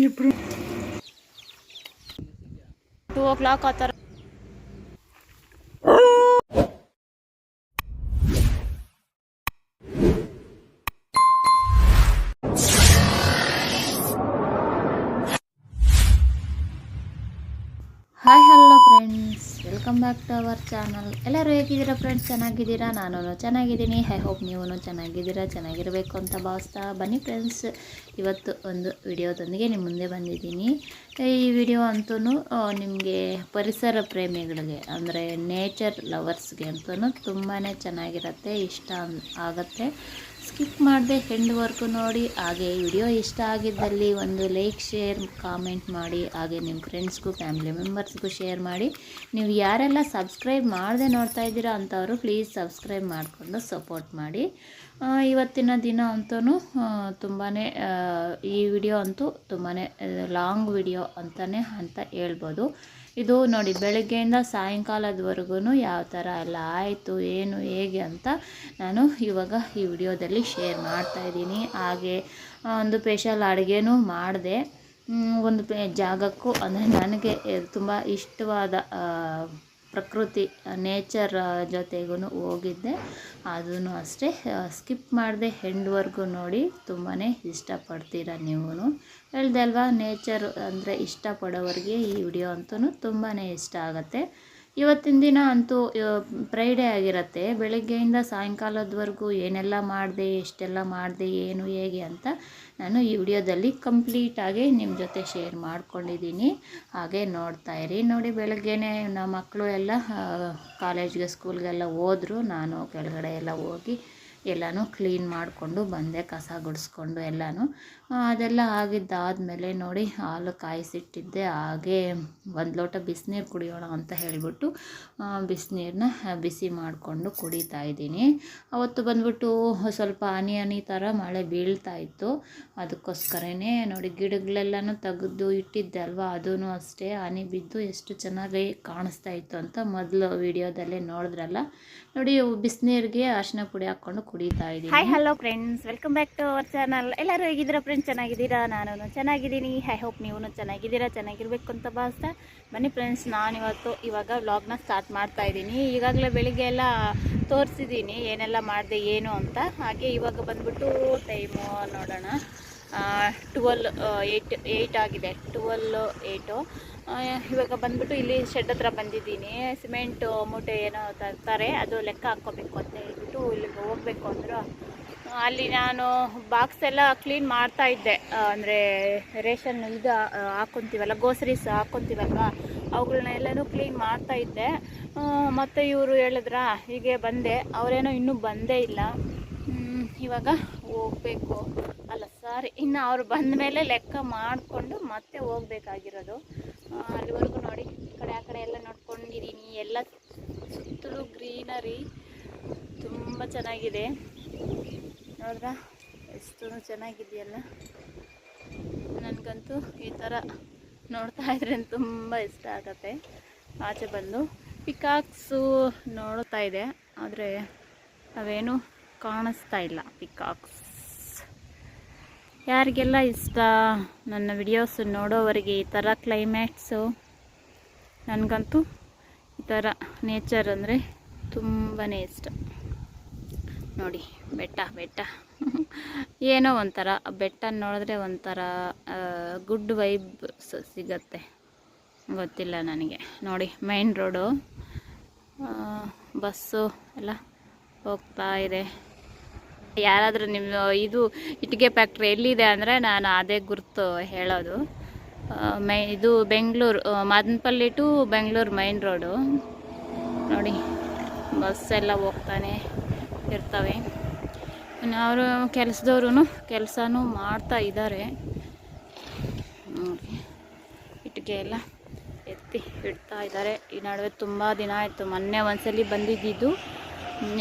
ಇಬ್ರು two o'clock back to our channel ಎಲ್ಲರೂ ಹೇಗಿದ್ದೀರಾ ಫ್ರೆಂಡ್ಸ್ ಚೆನ್ನಾಗಿದ್ದೀರಾ? ನಾನು ಚೆನ್ನಾಗಿದ್ದೀನಿ. ಐ ಹೋಪ್ ನೀವು ಚೆನ್ನಾಗಿದ್ದೀರಾ? ಚೆನ್ನಾಗಿರಬೇಕು ಅಂತ ಭಾವಿಸ್ತಾ ಬನ್ನಿ ಫ್ರೆಂಡ್ಸ್ ಇವತ್ತು ಒಂದು ವಿಡಿಯೋದೊಂದಿಗೆ ನಿಮ್ಮ ಮುಂದೆ ಬಂದಿದ್ದೀನಿ. ಈ ವಿಡಿಯೋ ಅಂತೂ ನಿಮಗೆ ಪರಿಸರ ಪ್ರೇಮಿಗಳಿಗೆ, ಅಂದರೆ ನೇಚರ್ ಲವರ್ಸ್ಗೆ ಅಂತೂ ತುಂಬಾ ಚೆನ್ನಾಗಿರುತ್ತೆ, ಇಷ್ಟ ಆಗುತ್ತೆ. ಸ್ಕಿಪ್ ಮಾಡದೆ ಎಂಡ್ವರೆಗೂ ನೋಡಿ, ಹಾಗೆ ವಿಡಿಯೋ ಇಷ್ಟ ಆಗಿದ್ದಲ್ಲಿ ಒಂದು ಲೈಕ್, ಶೇರ್, ಕಾಮೆಂಟ್ ಮಾಡಿ, ಹಾಗೆ ನಿಮ್ಮ ಫ್ರೆಂಡ್ಸ್ಗೂ, ಫ್ಯಾಮಿಲಿ ಮೆಂಬರ್ಸ್ಗೂ ಶೇರ್ ಮಾಡಿ. ನೀವು ಯಾರೆಲ್ಲ ಸಬ್ಸ್ಕ್ರೈಬ್ ಮಾಡದೆ ನೋಡ್ತಾ ಇದ್ದೀರಾ ಅಂಥವರು ಪ್ಲೀಸ್ ಸಬ್ಸ್ಕ್ರೈಬ್ ಮಾಡಿಕೊಂಡು ಸಪೋರ್ಟ್ ಮಾಡಿ. ಇವತ್ತಿನ ದಿನ ಅಂತೂ ತುಂಬಾ ಈ ವಿಡಿಯೋ ಅಂತೂ ತುಂಬಾ ಲಾಂಗ್ ವಿಡಿಯೋ ಅಂತಲೇ ಅಂತ ಹೇಳ್ಬೋದು. ಇದು ನೋಡಿ, ಬೆಳಗ್ಗೆಯಿಂದ ಸಾಯಂಕಾಲದವರೆಗೂ ಯಾವ ಥರ ಎಲ್ಲ ಆಯಿತು, ಏನು, ಹೇಗೆ ಅಂತ ನಾನು ಇವಾಗ ಈ ವಿಡಿಯೋದಲ್ಲಿ ಶೇರ್ ಮಾಡ್ತಾಯಿದ್ದೀನಿ ಹಾಗೆ ಒಂದು ಸ್ಪೆಷಲ್ ಅಡುಗೆನೂ ಮಾಡಿದೆ. ಒಂದು ಜಾಗಕ್ಕೂ, ಅಂದರೆ ನನಗೆ ತುಂಬ ಇಷ್ಟವಾದ ಪ್ರಕೃತಿ ನೇಚರ್ ಜೊತೆಗೂ ಹೋಗಿದ್ದೆ. ಅದೂ ಅಷ್ಟೇ ಸ್ಕಿಪ್ ಮಾಡಿದೆ. ಎಂಡ್ವರೆಗೂ ನೋಡಿ ತುಂಬಾ ಇಷ್ಟಪಡ್ತೀರ ನೀವು ಹೇಳ್ದೆ ಅಲ್ವಾ ನೇಚರ್ ಅಂದರೆ ಇಷ್ಟಪಡೋರಿಗೆ ಈ ವಿಡಿಯೋ ಅಂತೂ ತುಂಬಾ ಇಷ್ಟ ಆಗುತ್ತೆ. ಇವತ್ತಿನ ದಿನ ಅಂತೂ ಫ್ರೈಡೇ ಆಗಿರುತ್ತೆ. ಬೆಳಗ್ಗೆಯಿಂದ ಸಾಯಂಕಾಲದವರೆಗೂ ಏನೆಲ್ಲ ಮಾಡಿದೆ, ಎಷ್ಟೆಲ್ಲ ಮಾಡಿದೆ, ಏನು, ಹೇಗೆ ಅಂತ ನಾನು ಈ ವಿಡಿಯೋದಲ್ಲಿ ಕಂಪ್ಲೀಟಾಗಿ ನಿಮ್ಮ ಜೊತೆ ಶೇರ್ ಮಾಡ್ಕೊಂಡಿದ್ದೀನಿ. ಹಾಗೆ ನೋಡ್ತಾ ಇರಿ. ನೋಡಿ, ಬೆಳಗ್ಗೆನೇ ನಮ್ಮ ಮಕ್ಕಳು ಎಲ್ಲ ಕಾಲೇಜ್ಗೆ ಸ್ಕೂಲ್ಗೆಲ್ಲ ಹೋದರು. ನಾನು ಕೆಳಗಡೆ ಎಲ್ಲ ಹೋಗಿ ಎಲ್ಲನೂ ಕ್ಲೀನ್ ಮಾಡಿಕೊಂಡು ಬಂದೆ, ಕಸ ಗುಡಿಸ್ಕೊಂಡು ಎಲ್ಲನೂ. ಅದೆಲ್ಲ ಆಗಿದ್ದಾದಮೇಲೆ ನೋಡಿ ಹಾಲು ಕಾಯಿಸಿಟ್ಟಿದ್ದೆ. ಹಾಗೆ ಒಂದು ಲೋಟ ಬಿಸಿನೀರು ಕುಡಿಯೋಣ ಅಂತ ಹೇಳಿಬಿಟ್ಟು ಬಿಸಿನೀರನ್ನ ಬಿಸಿ ಮಾಡಿಕೊಂಡು ಕುಡಿತಾ ಇದ್ದೀನಿ. ಅವತ್ತು ಬಂದ್ಬಿಟ್ಟು ಸ್ವಲ್ಪ ಹನಿ ಹನಿ ಥರ ಮಳೆ ಬೀಳ್ತಾ ಇತ್ತು. ಅದಕ್ಕೋಸ್ಕರನೇ ನೋಡಿ ಗಿಡಗಳೆಲ್ಲನೂ ತೆಗೆದು ಇಟ್ಟಿದ್ದೆ ಅಲ್ವಾ? ಅದೂ ಅಷ್ಟೇ. ಹನಿ ಬಿದ್ದು ಎಷ್ಟು ಚೆನ್ನಾಗಿ ಕಾಣಿಸ್ತಾ ಇತ್ತು ಅಂತ ಮೊದಲು ವಿಡಿಯೋದಲ್ಲೇ ನೋಡಿದ್ರಲ್ಲ. ನೋಡಿ ಬಿಸಿನೀರಿಗೆ ಅರಿಶಿನ ಪುಡಿ ಹಾಕ್ಕೊಂಡು ಕುಡಿತಾ ಇದ್ದೀನಿ. Hello friends welcome back to our channel ಎಲ್ಲರೂ ಹೇಗಿದ್ದೀರಾ ಫ್ರೆಂಡ್ಸ್ ಚೆನ್ನಾಗಿದ್ದೀರಾ? ನಾನು ಚೆನ್ನಾಗಿದ್ದೀನಿ. ಐ ಹೋಪ್ ನೀವು ಚೆನ್ನಾಗಿದ್ದೀರಾ? ಚೆನ್ನಾಗಿರ್ಬೇಕು ಅಂತ ಭಾವಿಸ್ತಾ ಬನ್ನಿ ಫ್ರೆಂಡ್ಸ್ ನಾನಿವತ್ತು ಇವಾಗ ವ್ಲಾಗ್ನ ಸ್ಟಾರ್ಟ್ ಮಾಡ್ತಾ ಇದ್ದೀನಿ. ಈಗಾಗಲೇ ಬೆಳಿಗ್ಗೆ ಎಲ್ಲ ತೋರಿಸಿದ್ದೀನಿ, ಏನೆಲ್ಲ ಮಾಡಿದೆ, ಏನು ಅಂತ. ಹಾಗೆ ಇವಾಗ ಬಂದ್ಬಿಟ್ಟು ಟೈಮು ನೋಡೋಣ. ಟುವೆಲ್ ಏಯ್ಟ್ ಏಯ್ಟ್ ಆಗಿದೆ. ಟುವೆಲ್ ಏಯ್ಟು ಇವಾಗ ಬಂದ್ಬಿಟ್ಟು ಇಲ್ಲಿ ಶೆಡ್ ಹತ್ರ ಬಂದಿದ್ದೀನಿ. ಸಿಮೆಂಟು ಮೂಟೆ ಏನೋ ತರ್ತಾರೆ, ಅದು ಲೆಕ್ಕ ಹಾಕ್ಕೋಬೇಕು ಅಂತ ಹೇಳ್ಬಿಟ್ಟು ಇಲ್ಲಿಗೆ ಹೋಗಬೇಕು ಅಂದರು. ಅಲ್ಲಿ ನಾನು ಬಾಕ್ಸ್ ಎಲ್ಲ ಕ್ಲೀನ್ ಮಾಡ್ತಾ ಇದ್ದೆ. ಅಂದರೆ ರೇಷನ್ ಇದು ಹಾಕೊಂತೀವಲ್ಲ ಹಾಕ್ಕೊಂತೀವಲ್ಲ ಗ್ರೋಸರೀಸ್ ಹಾಕ್ಕೊಂತೀವಲ್ವ ಅವುಗಳನ್ನ ಎಲ್ಲನೂ ಕ್ಲೀನ್ ಮಾಡ್ತಾ ಇದ್ದೆ. ಮತ್ತು ಇವರು ಹೇಳಿದ್ರ, ಹೀಗೆ ಬಂದೆ. ಅವರೇನೋ ಇನ್ನೂ ಬಂದೇ ಇಲ್ಲ. ಇವಾಗ ಹೋಗ್ಬೇಕು. ಅಲ್ಲ ಸಾರಿ ಇನ್ನು ಅವ್ರು ಬಂದ ಮೇಲೆ ಲೆಕ್ಕ ಮಾಡಿಕೊಂಡು ಮತ್ತೆ ಹೋಗ್ಬೇಕಾಗಿರೋದು. ಅಲ್ಲಿವರೆಗೂ ನೋಡಿ, ಈ ಕಡೆ ಆ ಕಡೆ ಎಲ್ಲ ನೋಡ್ಕೊಂಡಿದ್ದೀನಿ. ಎಲ್ಲ ಸುತ್ತಲೂ ಗ್ರೀನರಿ. ತುಂಬ ಚೆನ್ನಾಗಿದೆ. ನೋಡ್ರಾ? ಎಷ್ಟು ಚೆನ್ನಾಗಿದೆಯಲ್ಲ? ನನಗಂತೂ ಈ ಥರ ನೋಡ್ತಾ ಇದ್ರೆ ತುಂಬ ಇಷ್ಟ ಆಗತ್ತೆ. ಆಚೆ ಬಂದು ಪಿಕಾಕ್ಸು ನೋಡ್ತಾ ಇದೆ, ಆದರೆ ಅವೇನು ಕಾಣಿಸ್ತಾ ಇಲ್ಲ ಪಿಕಾಕ್ಸ್. ಯಾರಿಗೆಲ್ಲ ಇಷ್ಟ ನನ್ನ ವಿಡಿಯೋಸ್ ನೋಡೋವರಿಗೆ ಈ ಥರ ಕ್ಲೈಮ್ಯಾಟ್ಸು ನನಗಂತೂ ಈ ಥರ ನೇಚರ್ ಅಂದರೆ ತುಂಬಾ ಇಷ್ಟ. ನೋಡಿ, ಬೆಟ್ಟ ಬೆಟ್ಟ. ಏನೋ ಒಂಥರ ಬೆಟ್ಟ ನೋಡಿದ್ರೆ ಒಂಥರ ಗುಡ್ ವೈಬ್ ಸಿಗತ್ತೆ. ಗೊತ್ತಿಲ್ಲ ನನಗೆ. ನೋಡಿ, ಮೈನ್ ರೋಡು. ಬಸ್ಸು ಎಲ್ಲ ಹೋಗ್ತಾ ಇದೆ. ಯಾರಾದರೂ ನಿಮ್ಮ ಇದು ಇಟ್ಟಿಗೆ ಫ್ಯಾಕ್ಟ್ರಿ ಎಲ್ಲಿದೆ ಅಂದರೆ ನಾನು ಅದೇ ಗುರ್ತು ಹೇಳೋದು. ಮೈ, ಇದು Bengaluru Madanapalle to Bengaluru main road. ನೋಡಿ, ಬಸ್ಸೆಲ್ಲ ಹೋಗ್ತಾನೆ. ಇರ್ತವೆ. ಅವರು ಕೆಲಸದವ್ರು ಕೆಲಸನೂ ಮಾಡ್ತಾ ಇದ್ದಾರೆ ನೋಡಿ, ಇಟ್ಟಿಗೆ ಎಲ್ಲ ಎತ್ತಿ ಇಡ್ತಾ ಇದ್ದಾರೆ ಈ ನಡುವೆ ತುಂಬ ದಿನ ಆಯಿತು. ಮೊನ್ನೆ ಒಂದ್ಸಲಿ ಬಂದಿದ್ದಿದ್ದು.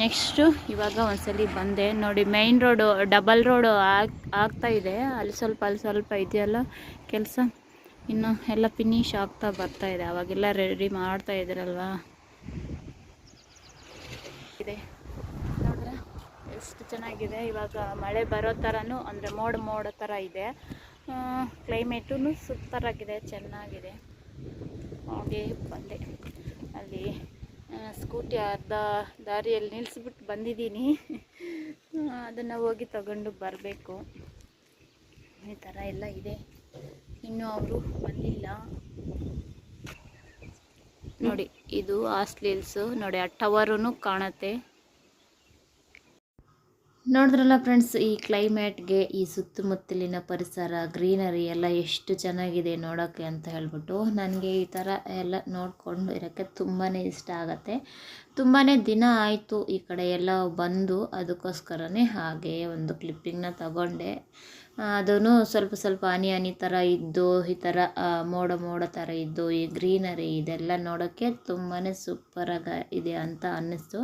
ನೆಕ್ಸ್ಟು ಇವಾಗ ಒಂದ್ಸಲಿ ಬಂದೆ. ನೋಡಿ ಮೈನ್ ರೋಡು ಡಬಲ್ ರೋಡು ಆಗ್, ಆಗ್ತಾ ಇದೆ. ಅಲ್ಲಿ ಸ್ವಲ್ಪ ಅಲ್ಲಿ ಸ್ವಲ್ಪ ಇದೆಯಲ್ಲ ಕೆಲಸ. ಇನ್ನು ಎಲ್ಲ ಫಿನಿಶ್ ಆಗ್ತಾ ಬರ್ತಾ ಇದೆ. ಅವಾಗೆಲ್ಲ ರೆಡಿ ಮಾಡ್ತಾ ಇದ್ರಲ್ವಾ? ಇದೆ. ಎಷ್ಟು ಚೆನ್ನಾಗಿದೆ. ಇವಾಗ ಮಳೆ ಬರೋ ಥರನೂ ಅಂದರೆ ಮೋಡ ಮೋಡ ಥರ ಇದೆ. ಕ್ಲೈಮೇಟೂ ಸೂಪರ್ ಆಗಿದೆ ಚೆನ್ನಾಗಿದೆ. ಹಾಗೆ ಬಂದೆ. ಅಲ್ಲಿ ಸ್ಕೂಟಿ ಅರ್ಧ ದಾರಿಯಲ್ಲಿ ನಿಲ್ಲಿಸ್ಬಿಟ್ಟು ಬಂದಿದ್ದೀನಿ. ಅದನ್ನು ಹೋಗಿ ತಗೊಂಡು ಬರಬೇಕು. ಈ ಥರ ಎಲ್ಲ ಇದೆ. ಇನ್ನೂ ಅವರು ಬಂದಿಲ್ಲ. ನೋಡಿ, ಇದು ಹಾಸ್ಟೆಲ್ಸು ನೋಡಿ, ಆ ಟವರು ಕಾಣುತ್ತೆ. ನೋಡಿದ್ರಲ್ಲ ಫ್ರೆಂಡ್ಸ್ ಈ ಕ್ಲೈಮೇಟ್ಗೆ ಈ ಸುತ್ತಮುತ್ತಲಿನ ಪರಿಸರ ಗ್ರೀನರಿ ಎಲ್ಲ ಎಷ್ಟು ಚೆನ್ನಾಗಿದೆ ನೋಡೋಕ್ಕೆ ಅಂತ ಹೇಳ್ಬಿಟ್ಟು, ನನಗೆ ಈ ಥರ ಎಲ್ಲ ನೋಡಿಕೊಂಡು ಇರೋಕ್ಕೆ ತುಂಬಾ ಇಷ್ಟ ಆಗುತ್ತೆ. ತುಂಬಾ ದಿನ ಆಯಿತು ಈ ಕಡೆ ಎಲ್ಲ ಬಂದು, ಅದಕ್ಕೋಸ್ಕರನೇ ಹಾಗೆ ಒಂದು ಕ್ಲಿಪ್ಪಿಂಗ್ನ ತಗೊಂಡೆ. ಅದೂ ಸ್ವಲ್ಪ ಸ್ವಲ್ಪ ಹನಿ ಹನಿ ಥರ ಇದ್ದು, ಈ ಥರ ಮೋಡ ಮೋಡ ಥರ ಇದ್ದು, ಈ ಗ್ರೀನರಿ ಇದೆಲ್ಲ ನೋಡೋಕ್ಕೆ ತುಂಬಾ ಸೂಪರಾಗಿ ಇದೆ ಅಂತ ಅನ್ನಿಸ್ತು.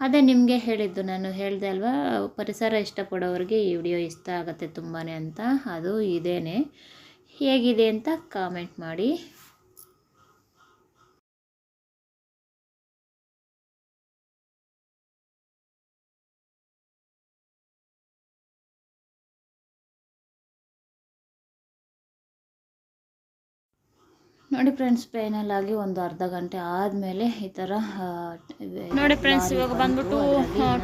ಅದೇ ನಿಮಗೆ ಹೇಳಿದ್ದು, ನಾನು ಹೇಳಿದೆ ಅಲ್ವಾ, ಪರಿಸರ ಇಷ್ಟಪಡೋರಿಗೆ ಈ ವಿಡಿಯೋ ಇಷ್ಟ ಆಗುತ್ತೆ ತುಂಬಾ ಅಂತ, ಅದು ಇದೇನೆ. ಹೇಗಿದೆ ಅಂತ ಕಾಮೆಂಟ್ ಮಾಡಿ. ನೋಡಿ ಫ್ರೆಂಡ್ಸ್ ಆಗಿ ಒಂದು ಅರ್ಧ ಗಂಟೆ ಆದಮೇಲೆ ಈ ಥರ ಆ, ನೋಡಿ ಫ್ರೆಂಡ್ಸ್ ಇವಾಗ ಬಂದ್ಬಿಟ್ಟು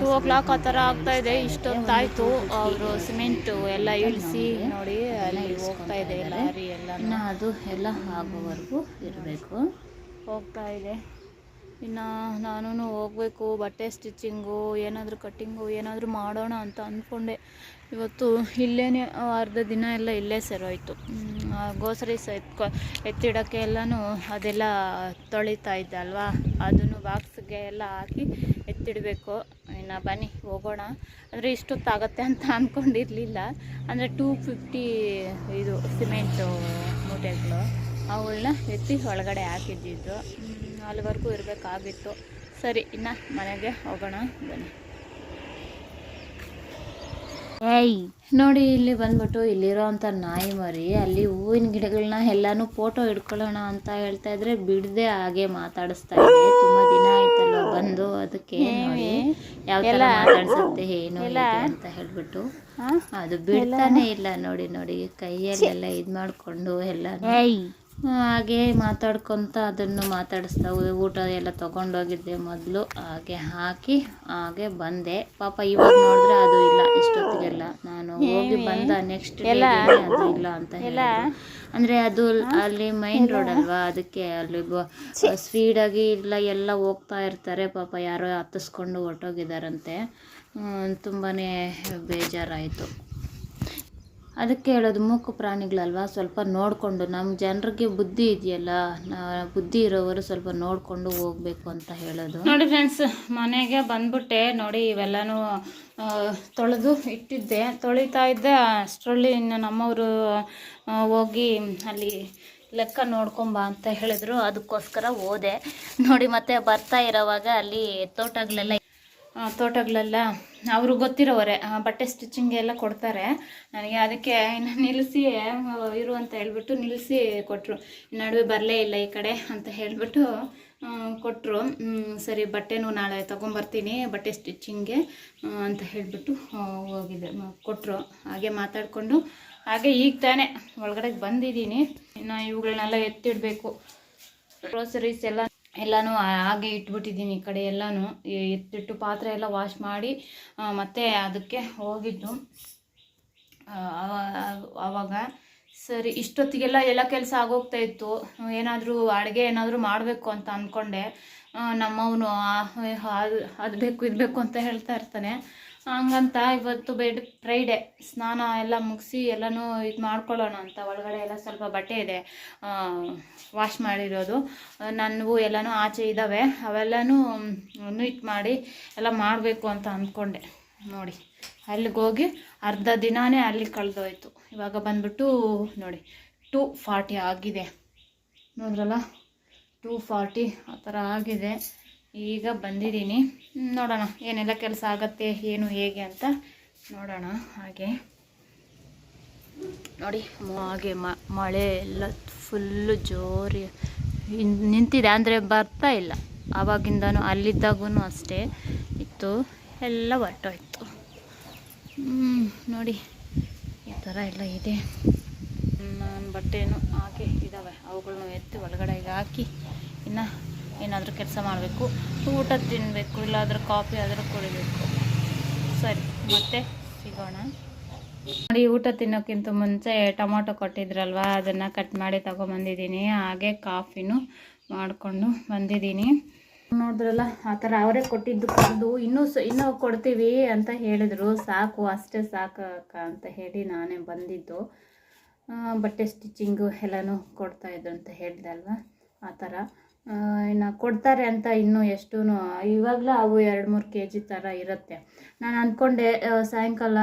ಟೂ ಓ ಕ್ಲಾಕ್ ಆ ಥರ ಆಗ್ತಾ ಇದೆ. ಇಷ್ಟೊತ್ತಾಯಿತು ಅವರು ಸಿಮೆಂಟ್ ಎಲ್ಲ ಇಳಿಸಿ ನೋಡಿ ಅಲ್ಲಿ ಹೋಗ್ತಾ ಇದೆ ಲಾರಿ ಎಲ್ಲ ಅದು ಎಲ್ಲ ಆಗೋವರೆಗೂ ಇರಬೇಕು. ಹೋಗ್ತಾ ಇದೆ. ಇನ್ನು ನಾನು ಹೋಗಬೇಕು, ಬಟ್ಟೆ ಸ್ಟಿಚ್ಚಿಂಗು ಏನಾದರೂ ಕಟ್ಟಿಂಗು ಏನಾದರೂ ಮಾಡೋಣ ಅಂತ ಅಂದ್ಕೊಂಡೆ. ಇವತ್ತು ಇಲ್ಲೇ ಅರ್ಧ ದಿನ ಎಲ್ಲ ಇಲ್ಲೇ ಸರೋಯ್ತು. ಗೋಸರೀಸ್ ಎತ್ಕೊ, ಎತ್ತಿಡೋಕ್ಕೆ ಎಲ್ಲನೂ ಅದೆಲ್ಲ ತೊಳಿತಾ ಇದ್ದೆ ಅಲ್ವಾ? ಅದನ್ನು ಬಾಕ್ಸ್ಗೆ ಎಲ್ಲ ಹಾಕಿ ಎತ್ತಿಡಬೇಕು. ಇನ್ನು ಬನ್ನಿ, ಹೋಗೋಣ. ಅಂದರೆ ಇಷ್ಟೊತ್ತಾಗತ್ತೆ ಅಂತ ಅಂದ್ಕೊಂಡಿರಲಿಲ್ಲ ಅಂದರೆ ಟೂ ಫಿಫ್ಟಿ ಇದು ಸಿಮೆಂಟು ಮೂಟೆಗಳು ಅವುಗಳನ್ನ ಎತ್ತಿ ಒಳಗಡೆ ಹಾಕಿದ್ದಿದ್ದು. ಅಲ್ಲಿವರೆಗೂ ಇರಬೇಕಾಗಿತ್ತು. ಸರಿ ಇನ್ನು ಮನೆಗೆ ಹೋಗೋಣ ಬನ್ನಿ. ಏಯ್ ನೋಡಿ ಇಲ್ಲಿ ಬಂದ್ಬಿಟ್ಟು ಇಲ್ಲಿರೋಂಥ ನಾಯಿ ಮರಿ ಅಲ್ಲಿ ಹೂವಿನ ಗಿಡಗಳನ್ನ ಎಲ್ಲಾನು ಫೋಟೋ ಹಿಡ್ಕೊಳ್ಳೋಣ ಅಂತ ಹೇಳ್ತಾ ಇದ್ರೆ ಬಿಡದೆ ಹಾಗೆ ಮಾತಾಡಿಸ್ತಾ ಇದೆ. ತುಂಬಾ ದಿನ ಆಯ್ತಲ್ಲ ಬಂದು ಅದಕ್ಕೆ ನೋಡಿ ಯಾವ ತರ ಮಾತಾಡ್ಸುತ್ತೆ ಏನು ಇದೆ ಅಂತ ಹೇಳ್ಬಿಟ್ಟು. ಅದು ಬಿಡ್ತಾನೆ ಇಲ್ಲ ನೋಡಿ ನೋಡಿ ಕೈಯಲ್ಲೆಲ್ಲ ಇದ್ ಮಾಡ್ಕೊಂಡು ಎಲ್ಲ ಹಾಗೆ ಮಾತಾಡ್ಕೊತ ಅದನ್ನು ಮಾತಾಡಿಸ್ತಾ ಊಟ ಎಲ್ಲ ತಗೊಂಡೋಗಿದ್ದೆ ಮೊದಲು. ಹಾಗೆ ಹಾಕಿ ಹಾಗೆ ಬಂದೆ. ಪಾಪ ಇವಾಗ ನೋಡಿದ್ರೆ ಅದು ಇಲ್ಲ ಇಷ್ಟೊತ್ತಿಗೆಲ್ಲ. ನಾನು ಹೋಗಿ ಬಂದ ನೆಕ್ಸ್ಟ್ ಅದು ಇಲ್ಲ ಅಂತ ಹೇಳ ಅಂದ್ರೆ ಅದು ಅಲ್ಲಿ ಮೈನ್ ರೋಡ್ ಅಲ್ವಾ? ಅದಕ್ಕೆ ಅಲ್ಲಿ ಸ್ಪೀಡ್ ಆಗಿ ಇಲ್ಲ ಎಲ್ಲ ಹೋಗ್ತಾ ಇರ್ತಾರೆ. ಪಾಪ ಯಾರೋ ಹತ್ತಿಸ್ಕೊಂಡು ಹೊರ್ಟೋಗಿದಾರಂತೆ ಹ್ಮ್, ತುಂಬಾನೇ ಬೇಜಾರಾಯಿತು. ಅದಕ್ಕೆ ಹೇಳೋದು ಮೂಕು ಪ್ರಾಣಿಗಳಲ್ವಾ? ಸ್ವಲ್ಪ ನೋಡಿಕೊಂಡು ನಮ್ಮ ಜನರಿಗೆ ಬುದ್ಧಿ ಇದೆಯಲ್ಲ ಬುದ್ಧಿ ಇರೋವರು ಸ್ವಲ್ಪ ನೋಡಿಕೊಂಡು ಹೋಗ್ಬೇಕು ಅಂತ ಹೇಳೋದು. ನೋಡಿ ಫ್ರೆಂಡ್ಸ್ ಮನೆಗೆ ಬಂದ್ಬಿಟ್ಟೆ. ನೋಡಿ ಇವೆಲ್ಲನೂ ತೊಳೆದು ಇಟ್ಟಿದ್ದೆ. ತೊಳಿತಾ ಇದ್ದೆ. ಅಷ್ಟರಲ್ಲಿ ಇನ್ನು ನಮ್ಮವರು ಹೋಗಿ ಅಲ್ಲಿ ಲೆಕ್ಕ ನೋಡ್ಕೊಂಬ ಅಂತ ಹೇಳಿದ್ರು. ಅದಕ್ಕೋಸ್ಕರ ಹೋದೆ. ನೋಡಿ ಮತ್ತೆ ಬರ್ತಾ ಇರೋವಾಗ ಅಲ್ಲಿ ತೋಟಗಳೆಲ್ಲ ತೋಟಗಳೆಲ್ಲ ಅವರು ಗೊತ್ತಿರೋವರೆ. ಬಟ್ಟೆ ಸ್ಟಿಚಿಂಗ್ ಎಲ್ಲ ಕೊಡ್ತಾರೆ. ನನಗೆ ಅದಕ್ಕೆ ಇನ್ನು ನಿಲ್ಲಿಸಿ ಇರು ಅಂತ ಹೇಳ್ಬಿಟ್ಟು ನಿಲ್ಲಿಸಿ ಕೊಟ್ಟರು ನಡುವೆ ಬರಲೇ ಇಲ್ಲ ಈ ಕಡೆ ಅಂತ ಹೇಳಿಬಿಟ್ಟು ಕೊಟ್ಟರು ಸರಿ ಬಟ್ಟೆನೂ ನಾಳೆ ತೊಗೊಂಬರ್ತೀನಿ ಬಟ್ಟೆ ಸ್ಟಿಚಿಂಗ್ಗೆ ಆ, ಅಂತ ಹೇಳಿಬಿಟ್ಟು ಹೋಗಿದೆ. ಕೊಟ್ಟರು ಹಾಗೆ ಮಾತಾಡಿಕೊಂಡು ಹಾಗೆ ಈಗ ತಾನೇ ಒಳಗಡೆ ಬಂದಿದ್ದೀನಿ. ಇನ್ನು ಇವುಗಳನ್ನೆಲ್ಲ ಎತ್ತಿಡಬೇಕು. ಗ್ರೋಸರೀಸ್ ಎಲ್ಲ ಎಲ್ಲನೂ ಹಾಗೆ ಇಟ್ಬಿಟ್ಟಿದ್ದೀನಿ ಈ ಕಡೆ ಎಲ್ಲನೂ. ಎತ್ತಿಟ್ಟು ಪಾತ್ರೆ ಎಲ್ಲ ವಾಶ್ ಮಾಡಿ ಮತ್ತೆ ಅದಕ್ಕೆ ಹೋಗಿದ್ದು. ಆವಾಗ ಸರಿ, ಇಷ್ಟೊತ್ತಿಗೆಲ್ಲ ಎಲ್ಲ ಕೆಲಸ ಆಗೋಗ್ತಾ ಇತ್ತು. ಏನಾದರೂ ಅಡುಗೆ ಏನಾದರೂ ಮಾಡಬೇಕು ಅಂತ ಅಂದ್ಕೊಂಡೆ ನಮ್ಮವನು ಅದು ಬೇಕು ಇದು ಬೇಕು ಅಂತ ಹೇಳ್ತಾ ಇರ್ತಾನೆ. ಹಂಗಂತ ಇವತ್ತು ಬೆಡ್ ಫ್ರೈಡೆ ಸ್ನಾನ ಎಲ್ಲ ಮುಗಿಸಿ ಎಲ್ಲನೂ ಇದು ಮಾಡ್ಕೊಳ್ಳೋಣ ಅಂತ. ಒಳಗಡೆ ಎಲ್ಲ ಸ್ವಲ್ಪ ಬಟ್ಟೆ ಇದೆ. ವಾಶ್ ಮಾಡಿರೋದು. ನನಗೂ ಎಲ್ಲನೂ ಆಚೆ ಇದ್ದಾವೆ ಅವೆಲ್ಲನೂ ನೀಟ್ ಮಾಡಿ ಎಲ್ಲ ಮಾಡಬೇಕು ಅಂತ ಅಂದ್ಕೊಂಡೆ ನೋಡಿ, ಅಲ್ಲಿಗೆ ಹೋಗಿ ಅರ್ಧ ದಿನಾನೇ ಅಲ್ಲಿ ಕಳೆದೋಯ್ತು. ಇವಾಗ ಬಂದ್ಬಿಟ್ಟು ನೋಡಿ ಟೂ ಫಾರ್ಟಿ ಆಗಿದೆ. ನೋಡ್ರಲ್ಲ? ಟೂ ಫಾರ್ಟಿ ಆ ಥರ ಆಗಿದೆ. ಈಗ ಬಂದಿದ್ದೀನಿ. ನೋಡೋಣ, ಏನೆಲ್ಲ ಕೆಲಸ ಆಗತ್ತೆ, ಏನು ಹೇಗೆ ಅಂತ ನೋಡೋಣ ಹಾಗೆ. ನೋಡಿ, ಹಾಗೆ ಮಳೆ ಎಲ್ಲ ಫುಲ್ಲು ಜೋರಿ ನಿಂತಿದೆ ಅಂದರೆ ಬರ್ತಾ ಇಲ್ಲ. ಆವಾಗಿಂದನೂ ಅಲ್ಲಿದ್ದಾಗೂ ಅಷ್ಟೇ ಇತ್ತು, ಎಲ್ಲ ಹೊಟ್ಟೋಯ್ತು ನೋಡಿ, ಈ ಥರ ಎಲ್ಲ ಇದೆ. ನಾನು ಬಟ್ಟೆನು ಹಾಕಿ ಇದ್ದಾವೆ ಅವುಗಳನ್ನ ಎತ್ತಿ ಒಳಗಡೆಗೆ ಹಾಕಿ ಇನ್ನು ಏನಾದರೂ ಕೆಲಸ ಮಾಡಬೇಕು. ಊಟ ತಿನ್ನಬೇಕು ಇಲ್ಲಾದರೂ ಕಾಫಿ ಆದರೂ ಕುಡಿಬೇಕು. ಸರಿ, ಮತ್ತೆ ಸಿಗೋಣ. ನೋಡಿ, ಊಟ ತಿನ್ನೋಕ್ಕಿಂತ ಮುಂಚೆ ಟೊಮೊಟೊ ಕೊಟ್ಟಿದ್ರಲ್ವ, ಅದನ್ನು ಕಟ್ ಮಾಡಿ ತೊಗೊಂಬಂದಿದ್ದೀನಿ. ಹಾಗೆ ಕಾಫಿನೂ ಮಾಡಿಕೊಂಡು ಬಂದಿದ್ದೀನಿ. ನೋಡಿದ್ರಲ್ಲ, ಆ ಥರ ಅವರೇ ಕೊಟ್ಟಿದ್ದು ಕೊಂದು ಇನ್ನೂ ಸ, ಇನ್ನೂ ಕೊಡ್ತೀವಿ ಅಂತ ಹೇಳಿದರು. ಸಾಕು, ಅಷ್ಟೇ ಸಾಕು ಅಂತ ಹೇಳಿ ನಾನೇ ಬಂದಿದ್ದು. ಬಟ್ಟೆ ಸ್ಟಿಚಿಂಗು ಎಲ್ಲನೂ ಕೊಡ್ತಾಯಿದ್ರು ಅಂತ ಹೇಳಿದೆ ಅಲ್ವಾ? ಆ ಥರ. ಇನ್ನು ಕೊಡ್ತಾರೆ ಅಂತ ಇನ್ನೂ ಎಷ್ಟೂ ಇವಾಗಲೂ ಅವು ಎರಡು ಮೂರು ಕೆ ಜಿ ಥರ ಇರುತ್ತೆ. ನಾನು ಅಂದ್ಕೊಂಡೆ ಸಾಯಂಕಾಲ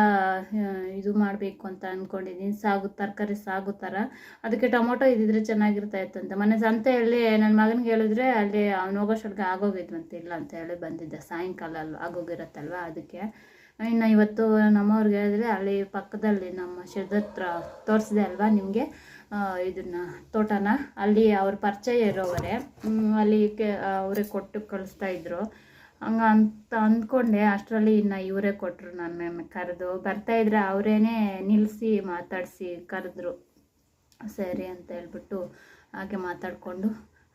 ಇದು ಮಾಡಬೇಕು ಅಂತ ಅಂದ್ಕೊಂಡಿದ್ದೀನಿ ಸಾಗು, ತರಕಾರಿ ಸಾಗು ಥರ ಅದಕ್ಕೆ ಟೊಮೊಟೊ ಇದ್ದಿದ್ರೆ ಚೆನ್ನಾಗಿರ್ತಾ ಅಂತ. ಮೊನ್ನೆ ಸಂತೆಯಲ್ಲಿ ನನ್ನ ಮಗನಿಗೆ ಹೇಳಿದ್ರೆ, ಅಲ್ಲಿ ಅವ್ನು ಹೋಗೋಷ್ಟೊತ್ತಿಗೆ ಅಂತ ಇಲ್ಲ ಅಂತ ಹೇಳಿ ಬಂದಿದ್ದೆ. ಸಾಯಂಕಾಲ ಅಲ್ಲಿ ಆಗೋಗಿರತ್ತಲ್ವ ಅದಕ್ಕೆ. ಇನ್ನು ಇವತ್ತು ನಮ್ಮವ್ರಿಗೆ ಹೇಳಿದ್ರೆ, ಅಲ್ಲಿ ಪಕ್ಕದಲ್ಲಿ ನಮ್ಮ ಶೆಡ್ ಹತ್ರ ತೋರಿಸಿದೆ ಅಲ್ವಾ ನಿಮಗೆ? ಇದನ್ನ, ತೋಟನ, ಅಲ್ಲಿ ಅವ್ರ ಪರಿಚಯ ಇರೋವರೆ. ಅಲ್ಲಿ ಕೆ, ಅವರೇ ಕೊಟ್ಟು ಕಳಿಸ್ತಾ ಇದ್ರು. ಹಂಗ ಅಂತ ಅಂದ್ಕೊಂಡೆ, ಅಷ್ಟರಲ್ಲಿ ಇನ್ನು ಇವರೇ ಕೊಟ್ಟರು ನನ್ನ ಕರೆದು. ಬರ್ತಾ ಇದ್ರೆ ಅವರೇನೆ ನಿಲ್ಲಿಸಿ ಮಾತಾಡಿಸಿ ಕರೆದ್ರು. ಸರಿ ಅಂತ ಹೇಳ್ಬಿಟ್ಟು ಹಾಗೆ ಮಾತಾಡಿಕೊಂಡು,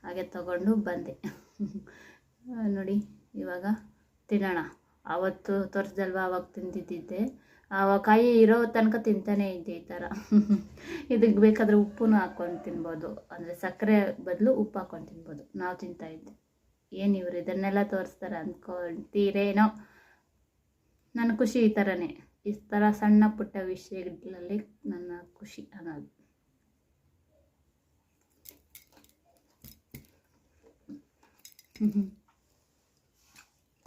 ಹಾಗೆ ತಗೊಂಡು ಬಂದೆ. ನೋಡಿ, ಇವಾಗ ತಿನ್ನೋಣ. ಅವತ್ತು ತೋರಿಸ್ದಲ್ವ, ಅವಾಗ ತಿಂದಿದ್ದಿದ್ದೆ. ಕಾಯಿ ಇರೋ ತನಕ ತಿಂತಾನೆ ಇದ್ದೆ ಈ ಥರ. ಇದಕ್ಕೆ ಬೇಕಾದರೆ ಉಪ್ಪು ಹಾಕ್ಕೊಂಡು ತಿನ್ಬೋದು. ಅಂದರೆ ಸಕ್ಕರೆ ಬದಲು ಉಪ್ಪು ಹಾಕ್ಕೊಂಡು ತಿನ್ಬೋದು. ನಾವು ತಿಂತಾ ಇದ್ದೆ. ಏನು ಇವರು ಇದನ್ನೆಲ್ಲ ತೋರಿಸ್ತಾರೆ ಅಂದ್ಕೊಳ್ತೀರೇನೋ. ನನ್ನ ಖುಷಿ ಈ ಥರನೇ. ಈ ಥರ ಸಣ್ಣ ಪುಟ್ಟ ವಿಷಯಗಳಲ್ಲಿ ನನ್ನ ಖುಷಿ ಅನ್ನೋದು.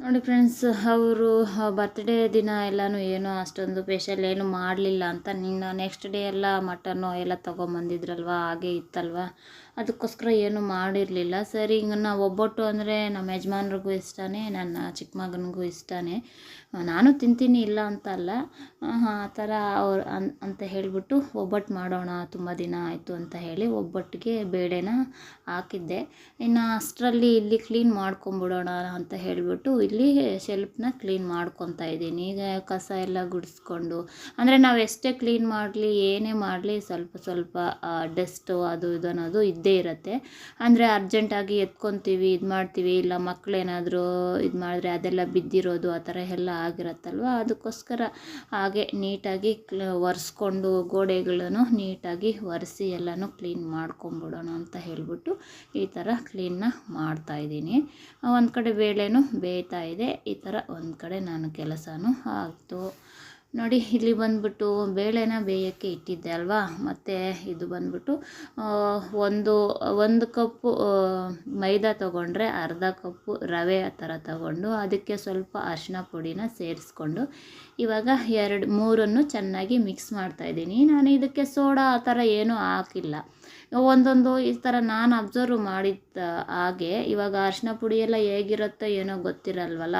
ನೋಡಿ ಫ್ರೆಂಡ್ಸ್ ಅವರು ಬರ್ತ್ಡೇ ದಿನ ಎಲ್ಲನೂ ಏನು ಅಷ್ಟೊಂದು ಸ್ಪೆಷಲ್ ಏನು ಮಾಡಲಿಲ್ಲ ಅಂತ ನಿನ್ನ ನೆಕ್ಸ್ಟ್ ಡೇ ಎಲ್ಲ ಮಟನ್ನು ಎಲ್ಲ ತೊಗೊಂಬಂದಿದ್ರಲ್ವ? ಹಾಗೆ ಇತ್ತಲ್ವ? ಅದಕ್ಕೋಸ್ಕರ ಏನು ಮಾಡಿರಲಿಲ್ಲ. ಸರಿ ಹಿಂಗೆ ನಾವು ಒಬ್ಬಟ್ಟು ಅಂದರೆ ನಮ್ಮ ಯಜಮಾನ್ರಿಗೂ ಇಷ್ಟನೇ, ನನ್ನ ಚಿಕ್ಕ ಮಗನಿಗೂ ಇಷ್ಟನೇ. ನಾನು ತಿಂತೀನಿ, ಇಲ್ಲ ಅಂತ ಅಲ್ಲ. ಆ ಥರ ಅವ್ರು ಅಂತ ಹೇಳಿಬಿಟ್ಟು ಒಬ್ಬಟ್ಟು ಮಾಡೋಣ, ತುಂಬ ದಿನ ಆಯಿತು ಅಂತ ಹೇಳಿ ಒಬ್ಬಟ್ಟಿಗೆ ಬೇಳೆನ ಹಾಕಿದ್ದೆ. ಇನ್ನು ಅಷ್ಟರಲ್ಲಿ ಇಲ್ಲಿ ಕ್ಲೀನ್ ಮಾಡ್ಕೊಂಬಿಡೋಣ ಅಂತ ಹೇಳಿಬಿಟ್ಟು ಇಲ್ಲಿ ಶೆಲ್ಫ್ನ ಕ್ಲೀನ್ ಮಾಡ್ಕೊತಾ ಇದ್ದೀನಿ. ಈಗ ಕಸ ಎಲ್ಲ ಗುಡಿಸ್ಕೊಂಡು, ಅಂದರೆ ನಾವು ಎಷ್ಟೇ ಕ್ಲೀನ್ ಮಾಡಲಿ, ಏನೇ ಮಾಡಲಿ, ಸ್ವಲ್ಪ ಸ್ವಲ್ಪ ಡಸ್ಟು ಅದು ಇದು ಅನ್ನೋದು ಇದ್ದೇ ಇರುತ್ತೆ. ಅಂದರೆ ಅರ್ಜೆಂಟಾಗಿ ಎತ್ಕೊತೀವಿ, ಇದು ಮಾಡ್ತೀವಿ, ಇಲ್ಲ ಮಕ್ಕಳೇನಾದರೂ ಇದು ಮಾಡಿದ್ರೆ ಅದೆಲ್ಲ ಬಿದ್ದಿರೋದು ಆ ಥರ ಎಲ್ಲ ಆಗಿರತ್ತಲ್ವ? ಅದಕ್ಕೋಸ್ಕರ ಹಾಗೆ ನೀಟಾಗಿ ಕ್ಲ, ಒರೆಸ್ಕೊಂಡು ಗೋಡೆಗಳನ್ನು ನೀಟಾಗಿ ಒರೆಸಿ ಎಲ್ಲನೂ ಕ್ಲೀನ್ ಮಾಡ್ಕೊಂಬಿಡೋಣ ಅಂತ ಹೇಳಿಬಿಟ್ಟು ಈ ಥರ ಕ್ಲೀನ್ನ ಮಾಡ್ತಾಯಿದ್ದೀನಿ ಒಂದು ಕಡೆ ಬೇಳೆನೂ ಬೇಯ್ತಾ ಇದೆ, ಈ ಥರ ಒಂದು ಕಡೆ ನಾನು ಕೆಲಸನೂ ಆಯಿತು ನೋಡಿ, ಇಲ್ಲಿ ಬಂದ್ಬಿಟ್ಟು ಬೇಳೆನ ಬೇಯೋಕ್ಕೆ ಇಟ್ಟಿದ್ದೆ ಅಲ್ವಾ? ಮತ್ತು ಇದು ಬಂದ್ಬಿಟ್ಟು ಒಂದು ಒಂದು ಕಪ್ಪು ಮೈದಾ ತೊಗೊಂಡ್ರೆ ಅರ್ಧ ಕಪ್ಪು ರವೆ ಆ ಥರ ತಗೊಂಡು, ಅದಕ್ಕೆ ಸ್ವಲ್ಪ ಅರಿಶಿನ ಪುಡಿನ ಸೇರಿಸ್ಕೊಂಡು ಇವಾಗ ಎರಡು, ಮೂರನ್ನು ಚೆನ್ನಾಗಿ ಮಿಕ್ಸ್ ಮಾಡ್ತಾಯಿದ್ದೀನಿ ನಾನು ಇದಕ್ಕೆ ಸೋಡಾ ಆ ಥರ ಏನೂ ಹಾಕಿಲ್ಲ. ಒಂದೊಂದು ಈ ಥರ ನಾನು ಅಬ್ಸರ್ವ್ ಮಾಡಿದ್ದ ಹಾಗೆ, ಇವಾಗ ಅರಿಶಿನ ಪುಡಿ ಎಲ್ಲ ಹೇಗಿರುತ್ತೋ ಏನೋ ಗೊತ್ತಿರಲ್ವಲ್ಲ,